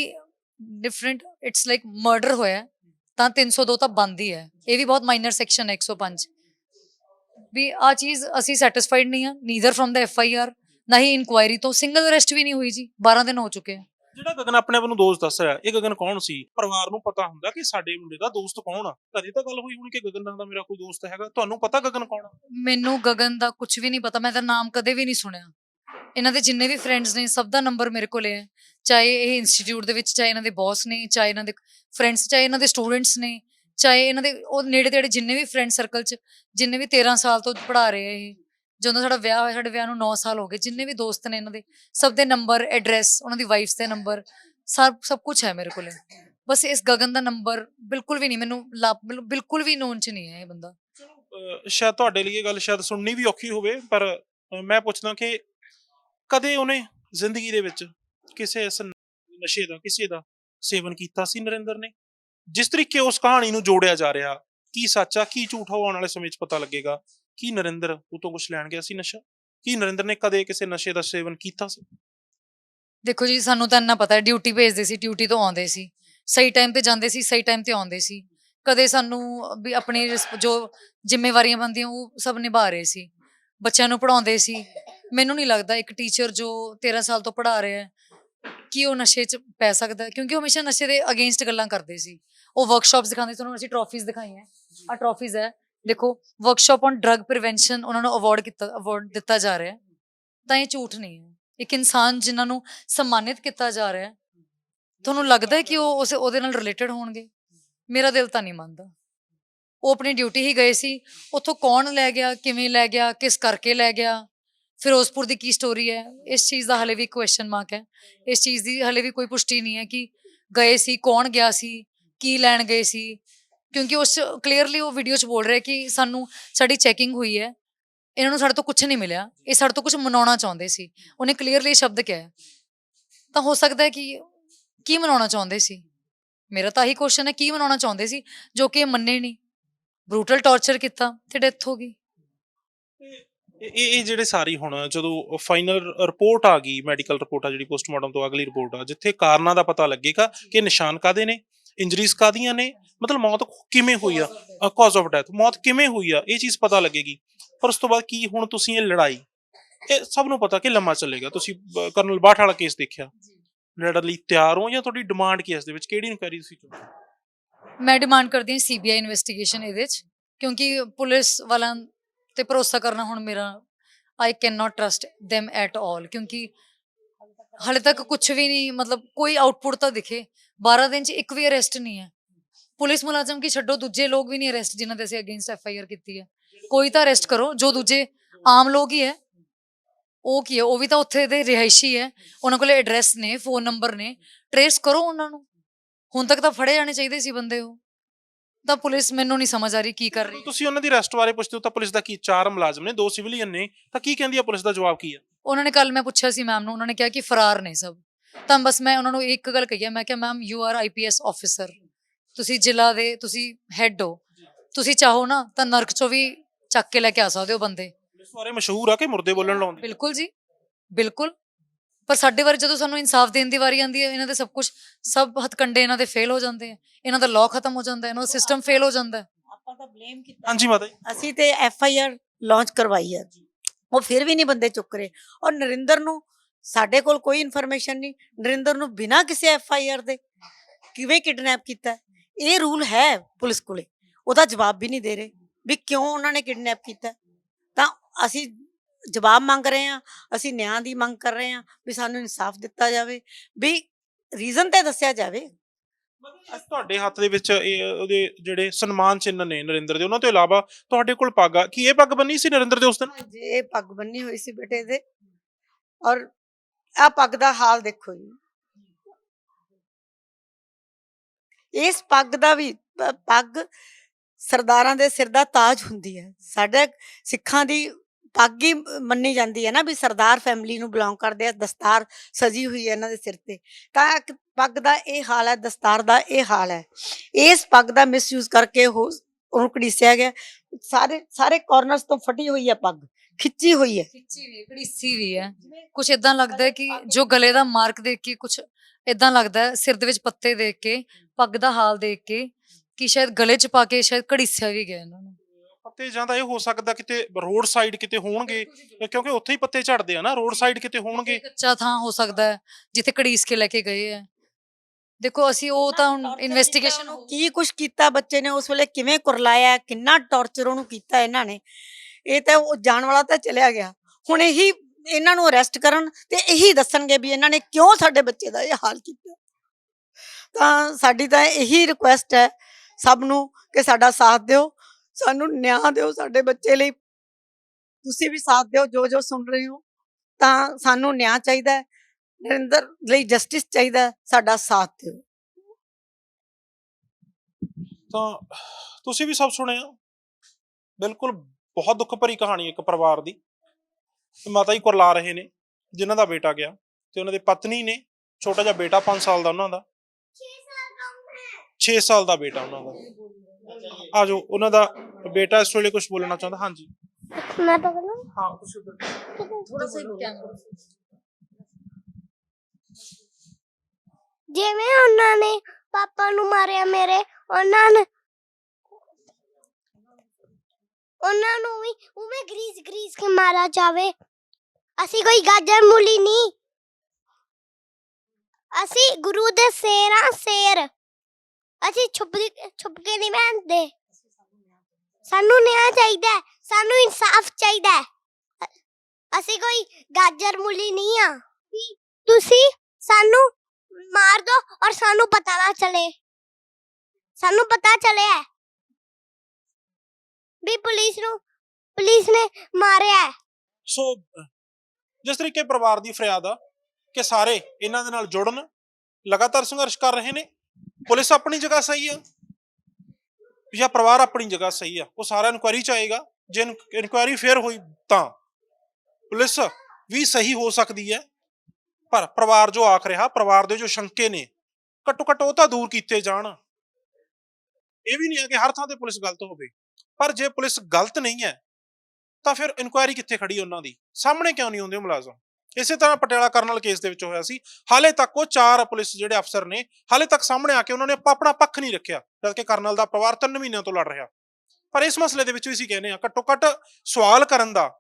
ਡਿਫਰੈਂਟ ਇਟਸ ਲਾਈਕ ਮਰਡਰ ਹੋਇਆ ਤਾਂ 302 ਤਾਂ ਬੰਦ ਹੀ ਹੈ। ਇਹ ਵੀ ਬਹੁਤ ਮਾਈਨਰ ਸੈਕਸ਼ਨ ਹੈ 105 ਵੀ ਆ ਚੀਜ਼ ਅਸੀਂ ਸੈਟੀਸਫਾਈਡ ਨਹੀਂ ਆ ਨੀਦਰ ਫਰਮ ਦਾ ਐਫ ਆਈ ਆਰ ਨਾ ਹੀ ਇਨਕੁਆਇਰੀ ਤੋਂ। ਸਿੰਗਲ ਅਰੈਸਟ ਵੀ ਨਹੀਂ ਹੋਈ ਜੀ 12 ਦਿਨ ਹੋ ਚੁੱਕੇ ਆ। ਜਿਹੜਾ ਗਗਨ ਆਪਣੇ ਆਪ ਨੂੰ ਦੋਸਤ ਦੱਸ ਰਿਹਾ ਇਹ ਗਗਨ ਕੌਣ ਸੀ? ਪਰਿਵਾਰ ਨੂੰ ਪਤਾ ਹੁੰਦਾ ਕਿ ਸਾਡੇ ਮੁੰਡੇ ਦਾ ਦੋਸਤ ਕੌਣ ਆ। ਕਦੇ ਤਾਂ ਗੱਲ ਹੋਈ ਹੋਣੀ ਕਿ ਗਗਨ ਨਾਂ ਦਾ ਮੇਰਾ ਕੋਈ ਦੋਸਤ ਹੈਗਾ। ਤੁਹਾਨੂੰ ਪਤਾ ਗਗਨ ਕੌਣ ਆ? ਮੈਨੂੰ ਗਗਨ ਦਾ ਕੁਝ ਵੀ ਨਹੀਂ ਪਤਾ ਮੈਂ ਤਾਂ ਨਾਮ ਕਦੇ ਵੀ ਨਹੀਂ ਸੁਣਿਆ। ਇਹਨਾਂ ਦੇ ਜਿੰਨੇ ਵੀ ਫਰੈਂਡਸ ਨੇ, ਸਭ ਦਾ ਨੰਬਰ ਮੇਰੇ ਕੋਲੇ ਹੈ। ਚਾਹੇ ਇਹ ਇੰਸਟੀਚਿਊਟ ਦੇ ਵਿੱਚ, ਚਾਹੇ ਇਹਨਾਂ ਦੇ ਬੌਸ ਨੇ, ਚਾਹੇ ਇਹਨਾਂ ਦੇ ਫਰੈਂਡਸ ਚਾਹੇ ਇਹਨਾਂ ਦੇ ਸਟੂਡੈਂਟਸ ਨੇ, ਚਾਹੇ ਇਹਨਾਂ ਦੇ ਉਹ ਨੇੜੇ ਤੇੜੇ ਜਿੰਨੇ ਵੀ ਫਰੈਂਡ ਸਰਕਲ 'ਚ, ਜਿੰਨੇ ਵੀ 13 ਸਾਲ ਤੋਂ ਪੜ੍ਹਾ ਰਹੇ ਆ ਇਹ, ਜਦੋਂ ਸਾਡਾ ਵਿਆਹ ਹੋਇਆ, ਸਾਡੇ ਵਿਆਹ ਨੂੰ 9 ਸਾਲ ਹੋ ਗਏ, ਜਿੰਨੇ ਵੀ ਦੋਸਤ ਨੇ ਇਹਨਾਂ ਦੇ, ਸਭ ਦੇ ਨੰਬਰ ਐਡਰੈਸ ਉਹਨਾਂ ਦੀ ਵਾਈਫਸ ਦੇ ਨੰਬਰ ਸਭ ਸਭ ਕੁਝ ਹੈ ਮੇਰੇ ਕੋਲੇ। ਬਸ ਇਸ ਗਗਨ ਦਾ ਨੰਬਰ ਬਿਲਕੁਲ ਵੀ ਨਹੀਂ, ਮੈਨੂੰ ਬਿਲਕੁਲ ਵੀ ਨੋਨ ਚ ਨਹੀਂ ਹੈ ਇਹ ਬੰਦਾ। ਸ਼ਾਇਦ ਤੁਹਾਡੇ ਲਈ ਇਹ ਗੱਲ ਸ਼ਾਇਦ ਸੁਣਨੀ ਵੀ ਔਖੀ ਹੋਵੇ, ਪਰ ਮੈਂ ਪੁੱਛਦਾ ਕਿ ਕਦੇ ਉਹਨੇ ਜ਼ਿੰਦਗੀ ਦੇ ਵਿੱਚ ਕਿਸੇ ਇਸ ਨਸ਼ੇ ਦਾ, ਕਿਸੇ ਦਾ ਸੇਵਨ ਕੀਤਾ ਸੀ ਨਰਿੰਦਰ ਨੇ? ਜਿਸ ਤਰੀਕੇ ਉਸ ਕਹਾਣੀ ਨੂੰ ਜੋੜਿਆ ਜਾ ਰਿਹਾ, ਕੀ ਸੱਚ ਕੀ ਝੂਠ ਆਉਣ ਵਾਲੇ ਸਮੇਂ 'ਚ ਪਤਾ ਲੱਗੇਗਾ? ਕੀ ਨਰਿੰਦਰ ਉਹ ਤੋਂ ਕੁਝ ਲੈਣ ਗਿਆ ਸੀ ਨਸ਼ਾ? ਕੀ ਨਰਿੰਦਰ ਨੇ ਕਦੇ ਕਿਸੇ ਨਸ਼ੇ ਦਾ ਸੇਵਨ ਕੀਤਾ ਸੀ? ਦੇਖੋ ਜੀ, ਸਾਨੂੰ ਤਾਂ ਇੰਨਾ ਪਤਾ ਹੈ ਡਿਊਟੀ ਭੇਜਦੇ ਸੀ ਡਿਊਟੀ ਤੋਂ ਆਉਂਦੇ ਸੀ। ਸਹੀ ਟਾਈਮ ਤੇ ਜਾਂਦੇ ਸੀ, ਸਹੀ ਟਾਈਮ ਤੇ ਆਉਂਦੇ ਸੀ। ਕਦੇ ਸਾਨੂੰ ਵੀ ਆਪਣੀ ਜੋ ਜ਼ਿੰਮੇਵਾਰੀਆਂ ਬਣਦੀਆਂ, ਉਹ ਸਭ ਨਿਭਾ ਰਹੇ ਸੀ। ਬੱਚਿਆਂ ਨੂੰ ਪੜਾਉਂਦੇ ਸੀ ਮੈਨੂੰ ਨਹੀਂ ਲੱਗਦਾ ਇੱਕ ਟੀਚਰ ਜੋ 13 ਸਾਲ ਤੋਂ ਪੜ੍ਹਾ ਰਿਹਾ ਹੈ, ਕਿ ਉਹ ਨਸ਼ੇ 'ਚ ਪੈ ਸਕਦਾ ਕਿਉਂਕਿ ਉਹ ਹਮੇਸ਼ਾ ਨਸ਼ੇ ਦੇ ਅਗੇਂਸਟ ਗੱਲਾਂ ਕਰਦੇ ਸੀ। ਉਹ ਵਰਕਸ਼ਾਪਸ ਦਿਖਾਉਂਦੇ ਸੀ ਉਹਨਾਂ ਨੂੰ ਅਸੀਂ ਟਰੋਫੀਜ਼ ਦਿਖਾਈਆਂ। ਆ ਟਰੋਫੀਜ਼ ਹੈ। ਦੇਖੋ ਵਰਕਸ਼ਾਪ ਔਨ ਡਰੱਗ ਪ੍ਰੀਵੈਂਸ਼ਨ ਉਹਨਾਂ ਨੂੰ ਅਵਾਰਡ ਕੀਤਾ ਅਵਾਰਡ ਦਿੱਤਾ ਜਾ ਰਿਹਾ ਹੈ। ਤਾਂ ਇਹ ਝੂਠ ਨਹੀਂ ਹੈ। ਇੱਕ ਇਨਸਾਨ ਜਿਨ੍ਹਾਂ ਨੂੰ ਸਨਮਾਨਿਤ ਕੀਤਾ ਜਾ ਰਿਹਾ ਹੈ, ਤੁਹਾਨੂੰ ਲੱਗਦਾ ਹੈ ਕਿ ਉਹ ਉਸ, ਉਹਦੇ ਨਾਲ ਰਿਲੇਟਡ ਹੋਣਗੇ? ਮੇਰਾ ਦਿਲ ਤਾਂ ਨਹੀਂ ਮੰਨਦਾ। ਉਹ ਆਪਣੀ ਡਿਊਟੀ ਹੀ ਗਏ ਸੀ। ਉੱਥੋਂ ਕੌਣ ਲੈ ਗਿਆ, ਕਿਵੇਂ ਲੈ ਗਿਆ, ਕਿਸ ਕਰਕੇ ਲੈ ਗਿਆ? ਫਿਰੋਜ਼ਪੁਰ ਦੀ ਕੀ ਸਟੋਰੀ ਹੈ? ਇਸ ਚੀਜ਼ ਦਾ ਹਲੇ ਵੀ ਕੁਐਸਚਨ ਮਾਰਕ ਹੈ। ਇਸ ਚੀਜ਼ ਦੀ ਹਲੇ ਵੀ ਕੋਈ ਪੁਸ਼ਟੀ ਨਹੀਂ ਹੈ ਕਿ ਗਏ ਸੀ, ਕੌਣ ਗਿਆ ਸੀ, ਕੀ ਲੈਣ ਗਏ ਸੀ? ਕਿਉਂਕਿ ਉਸ ਕਲੀਅਰਲੀ ਉਹ ਵੀਡੀਓ 'ਚ ਬੋਲ ਰਿਹਾ ਕਿ ਸਾਨੂੰ ਸਾਡੀ ਚੈਕਿੰਗ ਹੋਈ ਹੈ। ਇਹਨਾਂ ਨੂੰ ਸਾਡੇ ਤੋਂ ਕੁਝ ਨਹੀਂ ਮਿਲਿਆ। ਇਹ ਸਾਡੇ ਤੋਂ ਕੁਝ ਮਨਾਉਣਾ ਚਾਹੁੰਦੇ ਸੀ। ਉਹਨੇ ਕਲੀਅਰਲੀ ਸ਼ਬਦ ਕਿਹਾ ਤਾਂ ਹੋ ਸਕਦਾ ਹੈ ਕਿ ਕੀ ਮਨਾਉਣਾ ਚਾਹੁੰਦੇ ਸੀ? ਮੇਰਾ ਤਾਂ ਇਹੀ ਕੁਐਸਚਨ ਹੈ, ਕੀ ਮਨਾਉਣਾ ਚਾਹੁੰਦੇ ਸੀ? ਜੋ ਕਿ ਇਹ ਮੰਨੇ ਨਹੀਂ। ਬਰੂਟਲ ਟਾਰਚਰ ਕੀਤਾ ਤੇ ਡੈਥ ਹੋ ਗਈ। ਇਹ ਇਹ ਜਿਹੜੇ ਸਾਰੀ ਹੁਣ ਜਦੋਂ ਫਾਈਨਲ ਰਿਪੋਰਟ ਆ ਗਈ ਮੈਡੀਕਲ ਰਿਪੋਰਟ ਆ ਜਿਹੜੀ ਪੋਸਟਮਾਰਟਮ ਤੋਂ ਅਗਲੀ ਰਿਪੋਰਟ ਆ ਜਿੱਥੇ ਕਾਰਨਾਂ ਦਾ ਪਤਾ ਲੱਗੇਗਾ ਕਿ ਨਿਸ਼ਾਨ ਕਾਦੇ ਨੇ ਇੰਜਰੀਜ਼ ਕਾਦੀਆਂ ਨੇ ਮਤਲਬ ਮੌਤ ਕਿਵੇਂ ਹੋਈ ਆ ਕਾਜ਼ ਆਫ ਡੈਥ ਮੌਤ ਕਿਵੇਂ ਹੋਈ ਆ ਇਹ ਚੀਜ਼ ਪਤਾ ਲੱਗੇਗੀ। ਪਰ ਉਸ ਤੋਂ ਬਾਅਦ ਕੀ ਹੁਣ ਤੁਸੀਂ ਇਹ ਲੜਾਈ ਇਹ ਸਭ ਨੂੰ ਪਤਾ ਕਿ ਲੰਮਾ ਚੱਲੇਗਾ। ਤੁਸੀਂ ਕਰਨਲ ਬਾਠ ਵਾਲਾ ਕੇਸ ਦੇਖਿਆ? ਲੜਨ ਲਈ ਤਿਆਰ ਹੋ ਜਾਂ ਤੁਹਾਡੀ ਡਿਮਾਂਡ ਕੀ ਇਸ ਦੇ ਵਿੱਚ? ਕਿਹੜੀ ਇਨਕੁਆਇਰੀ ਤੁਸੀਂ ਚਾਹੁੰਦੇ ਮੈਂ ਡਿਮਾਂਡ ਕਰਦੀ ਹਾਂ ਸੀਬੀਆਈ ਇਨਵੈਸਟੀਗੇਸ਼ਨ ਇਹਦੇ 'ਚ ਕਿਉਂਕਿ ਪੁਲਿਸ ਵਾਲਾਂ ਤੇ ਭਰੋਸਾ ਕਰਨਾ ਹੁਣ ਮੇਰਾ I can not trust them at all ਕਿਉਂਕਿ ਹਾਲੇ ਤੱਕ ਕੁਝ ਵੀ ਨਹੀਂ, ਮਤਲਬ ਕੋਈ ਆਊਟਪੁੱਟ ਤਾਂ ਦਿਖੇ। 12 ਦਿਨ 'ਚ ਇੱਕ ਵੀ ਅਰੈਸਟ ਨਹੀਂ ਹੈ। ਪੁਲਿਸ ਮੁਲਾਜ਼ਮ ਕੀ ਛੱਡੋ, ਦੂਜੇ ਲੋਕ ਵੀ ਨਹੀਂ ਅਰੈਸਟ ਜਿਨ੍ਹਾਂ ਦੇ ਅਸੀਂ ਅਗੇਂਸਟ ਐਫ ਆਈ ਆਰ ਕੀਤੀ ਹੈ। ਕੋਈ ਤਾਂ ਅਰੈਸਟ ਕਰੋ, ਜੋ ਦੂਜੇ ਆਮ ਲੋਕ ਹੀ ਹੈ। ਉਹ ਕੀ ਹੈ? ਉਹ ਵੀ ਤਾਂ ਉੱਥੇ ਦੇ ਰਿਹਾਇਸ਼ੀ ਹੈ। ਉਹਨਾਂ ਕੋਲੇ ਐਡਰੈਸ ਨੇ ਫੋਨ ਨੰਬਰ ਨੇ। ਟਰੇਸ ਕਰੋ ਉਹਨਾਂ ਨੂੰ। ਹੁਣ ਤੱਕ ਤਾਂ ਫੜੇ ਜਾਣੇ ਚਾਹੀਦੇ ਸੀ ਬੰਦੇ ਉਹ। ਤਾਂ ਪੁਲਿਸ ਮੈਨੂੰ ਨਹੀਂ ਸਮਝ ਆ ਰਹੀ ਕੀ ਕਰ ਰਹੀ ਤੁਸੀਂ ਉਹਨਾਂ ਦੀ ਅਰੈਸਟ ਬਾਰੇ ਪੁੱਛਦੇ ਹੋ ਤਾਂ ਪੁਲਿਸ ਦਾ ਕੀ ਚਾਰ ਮੁਲਾਜ਼ਮ ਨੇ ਦੋ ਸਿਵਲੀਅਨ ਨੇ ਤਾਂ ਕੀ ਕਹਿੰਦੀ ਆ ਪੁਲਿਸ ਦਾ ਜਵਾਬ ਕੀ ਆ? ਉਹਨਾਂ ਨੇ ਕੱਲ ਮੈਂ ਪੁੱਛਿਆ ਸੀ ਮੈਮ ਨੂੰ ਉਹਨਾਂ ਨੇ ਕਿਹਾ ਕਿ ਫਰਾਰ ਨੇ ਸਭ। ਤਾਂ ਬਸ ਮੈਂ ਉਹਨਾਂ ਨੂੰ ਇੱਕ ਗੱਲ ਕਹੀ ਹੈ ਮੈਂ ਕਿਹਾ ma'am you are IPS officer ਤੁਸੀਂ ਜ਼ਿਲ੍ਹਾ ਦੇ ਤੁਸੀਂ ਹੈੱਡ ਹੋ। ਤੁਸੀਂ ਚਾਹੋ ਨਾ ਤਾਂ ਨਰਕ ਚੋਂ ਵੀ ਚੱਕ ਕੇ ਲੈ ਕੇ ਆ ਸਕਦੇ ਹੋ ਬੰਦੇ। ਪੁਲਿਸ ਬਾਰੇ ਮਸ਼ਹੂਰ ਆ ਕਿ ਮੁਰਦੇ ਬੋਲਣ ਲਾਉਂਦੇ? ਬਿਲਕੁਲ ਜੀ ਬਿਲਕੁਲ। ਪਰ ਸਾਡੇ ਵਾਰ ਜਦੋਂ ਸਾਨੂੰ ਇਨਸਾਫ ਦੇਣ ਦੀ ਵਾਰੀ ਆਉਂਦੀ ਹੈ ਇਹਨਾਂ ਦੇ ਸਭ ਕੁਝ ਸਭ ਹੱਥਕੰਡੇ ਇਹਨਾਂ ਦੇ ਫੇਲ ਹੋ ਜਾਂਦੇ ਆ। ਇਹਨਾਂ ਦਾ ਲਾਅ ਖਤਮ ਹੋ ਜਾਂਦਾ ਹੈ ਇਹਨਾਂ ਦਾ ਸਿਸਟਮ ਫੇਲ ਹੋ ਜਾਂਦਾ ਆਪਾਂ ਤਾਂ ਬਲੇਮ ਕੀਤਾ। ਹਾਂਜੀ ਮਾਤਾ ਜੀ। ਅਸੀਂ ਤੇ ਐਫ ਆਈ ਆਰ ਲਾਂਚ ਕਰਵਾਈ ਹੈ ਉਹ ਫਿਰ ਵੀ ਨਹੀਂ ਬੰਦੇ ਚੁੱਕ ਰਹੇ। ਔਰ ਨਰਿੰਦਰ ਨੂੰ ਸਾਡੇ ਕੋਲ ਕੋਈ ਇਨਫੋਰਮੇਸ਼ਨ ਨਹੀਂ। ਨਰਿੰਦਰ ਨੂੰ ਬਿਨਾਂ ਕਿਸੇ ਐਫ ਆਈ ਆਰ ਦੇ ਕਿਵੇਂ ਕਿਡਨੈਪ ਕੀਤਾ? ਇਹ ਰੂਲ ਹੈ ਪੁਲਿਸ ਕੋਲੇ। ਉਹਦਾ ਜਵਾਬ ਵੀ ਨਹੀਂ ਦੇ ਰਹੇ ਵੀ ਕਿਉਂ ਉਹਨਾਂ ਨੇ ਕਿਡਨੈਪ ਕੀਤਾ। ਤਾਂ ਅਸੀਂ ਜਵਾਬ ਮੰਗ ਰਹੇ ਹਾਂ ਅਸੀਂ ਨਿਆਂ ਦੀ ਮੰਗ ਕਰ ਰਹੇ ਹਾਂ ਵੀ ਸਾਨੂੰ ਇਨਸਾਫ ਦਿੱਤਾ ਜਾਵੇ ਵੀ ਰੀਜ਼ਨ ਤੇ ਦੱਸਿਆ ਜਾਵੇ। ਤੁਹਾਡੇ ਹੱਥ ਦੇ ਵਿੱਚ ਇਹ ਉਹਦੇ ਜਿਹੜੇ ਸਨਮਾਨ ਚਿੰਨ੍ਹ ਨੇ ਨਰਿੰਦਰ ਦੇ ਉਹਨਾਂ ਤੋਂ ਇਲਾਵਾ ਤੁਹਾਡੇ ਕੋਲ ਪੱਗ ਆ ਕੀ ਇਹ ਪੱਗ ਬੰਨੀ ਸੀ ਨਰਿੰਦਰ ਦੇ ਉਸ ਦਿਨ? ਜੇ ਇਹ ਪੱਗ ਬੰਨੀ ਹੋਈ ਸੀ ਬੇਟੇ ਦੇ। ਔਰ ਆ ਪੱਗ ਦਾ ਹਾਲ ਦੇਖੋ ਜੀ। ਇਸ ਪੱਗ ਦਾ ਵੀ ਪੱਗ ਸਰਦਾਰਾਂ ਦੇ ਸਿਰ ਦਾ ਤਾਜ ਹੁੰਦੀ ਹੈ। ਸਾਡੇ ਸਿੱਖਾਂ ਦੀ ਪੱਗ ਹੀ ਮੰਨੀ ਜਾਂਦੀ ਹੈ ਨਾ ਵੀ ਸਰਦਾਰ ਫੈਮਿਲੀ ਨੂੰ ਬਿਲੋਂਗ ਕਰਦੇ ਆ ਦਸਤਾਰ ਸਜੀ ਹੋਈ ਹੈ ਇਹਨਾਂ ਦੇ ਸਿਰ ਤੇ। ਤਾਂ ਇੱਕ ਪੱਗ ਦਾ ਇਹ ਹਾਲ ਹੈ ਦਸਤਾਰ ਦਾ ਇਹ ਹਾਲ ਹੈ। ਇਸ ਪੱਗ ਦਾ ਮਿਸਯੂਜ਼ ਕਰਕੇ ਉਹ ਉਹਨੂੰ ਘੜੀਸਿਆ ਗਿਆ। ਸਾਰੇ ਸਾਰੇ ਕਾਰਨਰਸ ਤੋਂ ਫਟੀ ਹੋਈ ਹੈ ਪੱਗ ਖਿੱਚੀ ਹੋਈ ਹੈ। ਖਿੱਚੀ ਵੀ ਹੈ ਘੜੀਸੀ ਵੀ ਹੈ। ਕੁਝ ਇਦਾਂ ਲੱਗਦਾ ਹੈ ਕਿ ਜੋ ਗਲੇ ਦਾ ਮਾਰਕ ਦੇਖ ਕੇ ਕੁਝ ਇਦਾਂ ਲੱਗਦਾ ਹੈ ਸਿਰ ਦੇ ਵਿੱਚ ਪੱਤੇ ਦੇਖ ਕੇ ਪੱਗ ਦਾ ਹਾਲ ਦੇਖ ਕੇ ਕਿ ਸ਼ਾਇਦ ਗਲੇ 'ਚ ਪਾ ਕੇ ਸ਼ਾਇਦ ਘੜੀਸਿਆ ਵੀ ਗਿਆ ਇਹਨਾਂ ਨੂੰ। ਪੱਤੇ ਜਾਂ ਤਾਂ ਇਹ ਹੋ ਸਕਦਾ ਕਿਤੇ ਰੋਡ ਸਾਈਡ ਕਿਤੇ ਹੋਣਗੇ ਕਿਉਂਕਿ ਉੱਥੇ ਹੀ ਪੱਤੇ ਝੜਦੇ ਆ ਨਾ ਰੋਡ ਸਾਈਡ ਕਿਤੇ ਹੋਣਗੇ। ਕੱਚਾ ਥਾਂ ਹੋ ਸਕਦਾ ਹੈ ਜਿੱਥੇ ਘੜੀਸ ਕੇ ਲੈ ਕੇ ਗਏ ਹੈ। ਦੇਖੋ ਅਸੀਂ ਉਹ ਤਾਂ ਹੁਣ ਇਨਵੈਸਟੀਗੇਸ਼ਨ ਕੀ ਕੁਛ ਕੀਤਾ ਬੱਚੇ ਨੇ ਉਸ ਵੇਲੇ ਕਿਵੇਂ ਕੁਰਲਾਇਆ ਕਿੰਨਾ ਟੌਰਚਰ ਉਹਨੂੰ ਕੀਤਾ ਇਹਨਾਂ ਨੇ। ਇਹ ਤਾਂ ਉਹ ਜਾਣ ਵਾਲਾ ਤਾਂ ਚਲਿਆ ਗਿਆ। ਹੁਣ ਇਹੀ ਇਹਨਾਂ ਨੂੰ ਅਰੈਸਟ ਕਰਨ ਤੇ ਇਹੀ ਦੱਸਣਗੇ ਵੀ ਇਹਨਾਂ ਨੇ ਕਿਉਂ ਸਾਡੇ ਬੱਚੇ ਦਾ ਇਹ ਹਾਲ ਕੀਤਾ। ਤਾਂ ਸਾਡੀ ਤਾਂ ਇਹੀ ਰਿਕੁਐਸਟ ਹੈ ਸਭ ਨੂੰ ਕਿ ਸਾਡਾ ਸਾਥ ਦਿਓ। ਸਾਨੂੰ ਨਿਆਂ ਦਿਓ ਸਾਡੇ ਬੱਚੇ ਲਈ। ਤੁਸੀਂ ਵੀ ਸਾਥ ਦਿਓ ਜੋ ਜੋ ਸੁਣ ਰਹੇ ਹੋ ਤਾਂ ਸਾਨੂੰ ਨਿਆਂ ਚਾਹੀਦਾ ਹੈ। ਨਰਿੰਦਰ ਲਈ ਜਸਟਿਸ ਚਾਹੀਦਾ ਹੈ ਸਾਡਾ ਸਾਥ ਦਿਓ। ਤਾਂ ਤੁਸੀਂ ਵੀ ਸਭ ਸੁਣਿਆ। ਬਿਲਕੁਲ ਬਹੁਤ ਦੁੱਖ ਭਰੀ ਕਹਾਣੀ ਇੱਕ ਪਰਿਵਾਰ ਦੀ। ਤੇ ਮਾਤਾ ਜੀ ਕੁਰਲਾ ਰਹੇ ਨੇ ਜਿਨ੍ਹਾਂ ਦਾ ਬੇਟਾ ਗਿਆ ਤੇ ਉਹਨਾਂ ਦੇ ਪਤਨੀ ਨੇ ਛੋਟਾ ਜਿਹਾ ਬੇਟਾ 5 ਸਾਲ ਦਾ ਉਹਨਾਂ ਦਾ। 6 ਸਾਲ ਦਾ ਬੇਟਾ ਉਹਨਾਂ ਦਾ। ਆਜੋ ਉਹਨਾਂ ਦਾ ਬੇਟਾ ਇਸ ਵੇਲੇ ਕੁਝ ਬੋਲਣਾ ਚਾਹੁੰਦਾ? ਹਾਂਜੀ। ਮੈਂ ਤਾਂ ਕਹਿੰਦਾ ਹਾਂ ਉੱਧਰ- ਥੋੜਾ ਸਾ ਜਿਵੇਂ ਉਹਨਾਂ ਨੇ ਪਾਪਾ ਨੂੰ ਮਾਰਿਆ ਮੇਰੇ ਉਹਨਾਂ ਨੇ ਉਹਨਾਂ ਨੂੰ ਵੀ ਉਵੇਂ ਗਰੀਸ ਗਰੀਸ ਕੇ ਮਾਰਾ ਜਾਵੇ। ਅਸੀਂ ਕੋਈ ਗਾਜਰ ਮੂਲੀ ਨਹੀਂ। ਅਸੀਂ ਗੁਰੂ ਦੇ ਸ਼ੇਰ ਸ਼ੇਰ। ਅਸੀਂ ਛੁਪ ਛੁਪ ਕੇ ਨਹੀਂ ਬਹਿੰਦੇ। ਸਾਨੂੰ ਨਿਆਂ ਚਾਹੀਦਾ ਸਾਨੂੰ ਇਨਸਾਫ ਚਾਹੀਦਾ ਅਸੀਂ ਕੋਈ ਗਾਜਰ ਮੂਲੀ ਨਹੀਂ ਆ ਤੁਸੀਂ ਸਾਨੂੰ ਮਾਰ ਦੋ ਔਰ ਸਾਨੂੰ ਪਤਾ ਨਾ ਚਲੇ। ਸਾਨੂੰ ਪਤਾ ਚੱਲਿਆ ਵੀ ਪੁਲਿਸ ਨੂੰ, ਪੁਲਿਸ ਨੇ ਮਾਰਿਆ ਸੋ, ਜਿਸ ਤਰੀਕੇ ਪਰਿਵਾਰ ਦੀ ਫਰਿਆਦ ਆ ਕਿ ਸਾਰੇ ਇਹਨਾਂ ਦੇ ਨਾਲ ਜੁੜਨ, ਲਗਾਤਾਰ ਸੰਘਰਸ਼ ਕਰ ਰਹੇ ਨੇ ਪੁਲਿਸ ਆਪਣੀ ਜਗ੍ਹਾ ਸਹੀ ਆ ਜਾਂ ਪਰਿਵਾਰ ਆਪਣੀ ਜਗ੍ਹਾ ਸਹੀ ਆ, ਉਹ ਸਾਰਾ ਇਨਕੁਆਇਰੀ ਚ ਆਏਗਾ, ਜੇ ਇਨਕੁਆਇਰੀ ਫੇਰ ਹੋਈ ਤਾਂ। ਪੁਲਿਸ ਵੀ ਸਹੀ ਹੋ ਸਕਦੀ ਹੈ, ਪਰ ਪਰਿਵਾਰ ਜੋ ਆਖ ਰਿਹਾ, ਪਰਿਵਾਰ ਦੇ ਜੋ ਸ਼ੰਕੇ ਨੇ, ਘੱਟੋ ਘੱਟ ਉਹ ਤਾਂ ਦੂਰ ਕੀਤੇ ਜਾਣ। ਇਹ ਵੀ ਨਹੀਂ ਹੈ ਕਿ ਹਰ ਥਾਂ ਤੇ ਪੁਲਿਸ ਗਲਤ ਹੋਵੇ, ਪਰ ਜੇ ਪੁਲਿਸ ਗਲਤ ਨਹੀਂ ਹੈ, ਤਾਂ ਫਿਰ ਇਨਕੁਆਇਰੀ ਕਿੱਥੇ ਖੜੀ ਉਹਨਾਂ ਦੀ? ਸਾਹਮਣੇ ਕਿਉਂ ਨਹੀਂ ਆਉਂਦੇ ਮੁਲਾਜ਼ਮ? ਇਸੇ ਤਰ੍ਹਾਂ ਪਟਿਆਲਾ ਕਰਨਲ ਕੇਸ ਦੇ ਵਿੱਚ ਹੋਇਆ ਸੀ। ਹਾਲੇ ਤੱਕ ਉਹ ਚਾਰ ਪੁਲਿਸ ਜਿਹੜੇ ਅਫਸਰ ਨੇ, ਹਾਲੇ ਤੱਕ ਸਾਹਮਣੇ ਆ ਕੇ ਉਹਨਾਂ ਨੇ ਆਪ- ਆਪਣਾ ਪੱਖ ਨਹੀਂ ਰੱਖਿਆ, ਜਦਕਿ ਕਰਨਲ ਦਾ ਪਰਿਵਾਰ 3 ਮਹੀਨਿਆਂ ਤੋਂ ਲੜ ਰਿਹਾ। ਪਰ ਇਸ ਮਸਲੇ ਦੇ ਵਿੱਚ ਵੀ ਅਸੀਂ ਕਹਿੰਦੇ ਆ ਘੱਟੋ ਘੱਟ ਸਵਾਲ ਕਰਨ ਦਾ,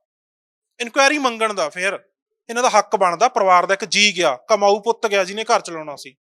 ਇਨਕੁਆਇਰੀ ਮੰਗਣ ਦਾ ਫਿਰ ਇਹਨਾਂ ਦਾ ਹੱਕ ਬਣਦਾ, ਪਰਿਵਾਰ ਦਾ ਇੱਕ ਜੀ ਗਿਆ, ਕਮਾਊ ਪੁੱਤ ਗਿਆ ਜਿਹਨੇ ਘਰ ਚਲਾਉਣਾ ਸੀ।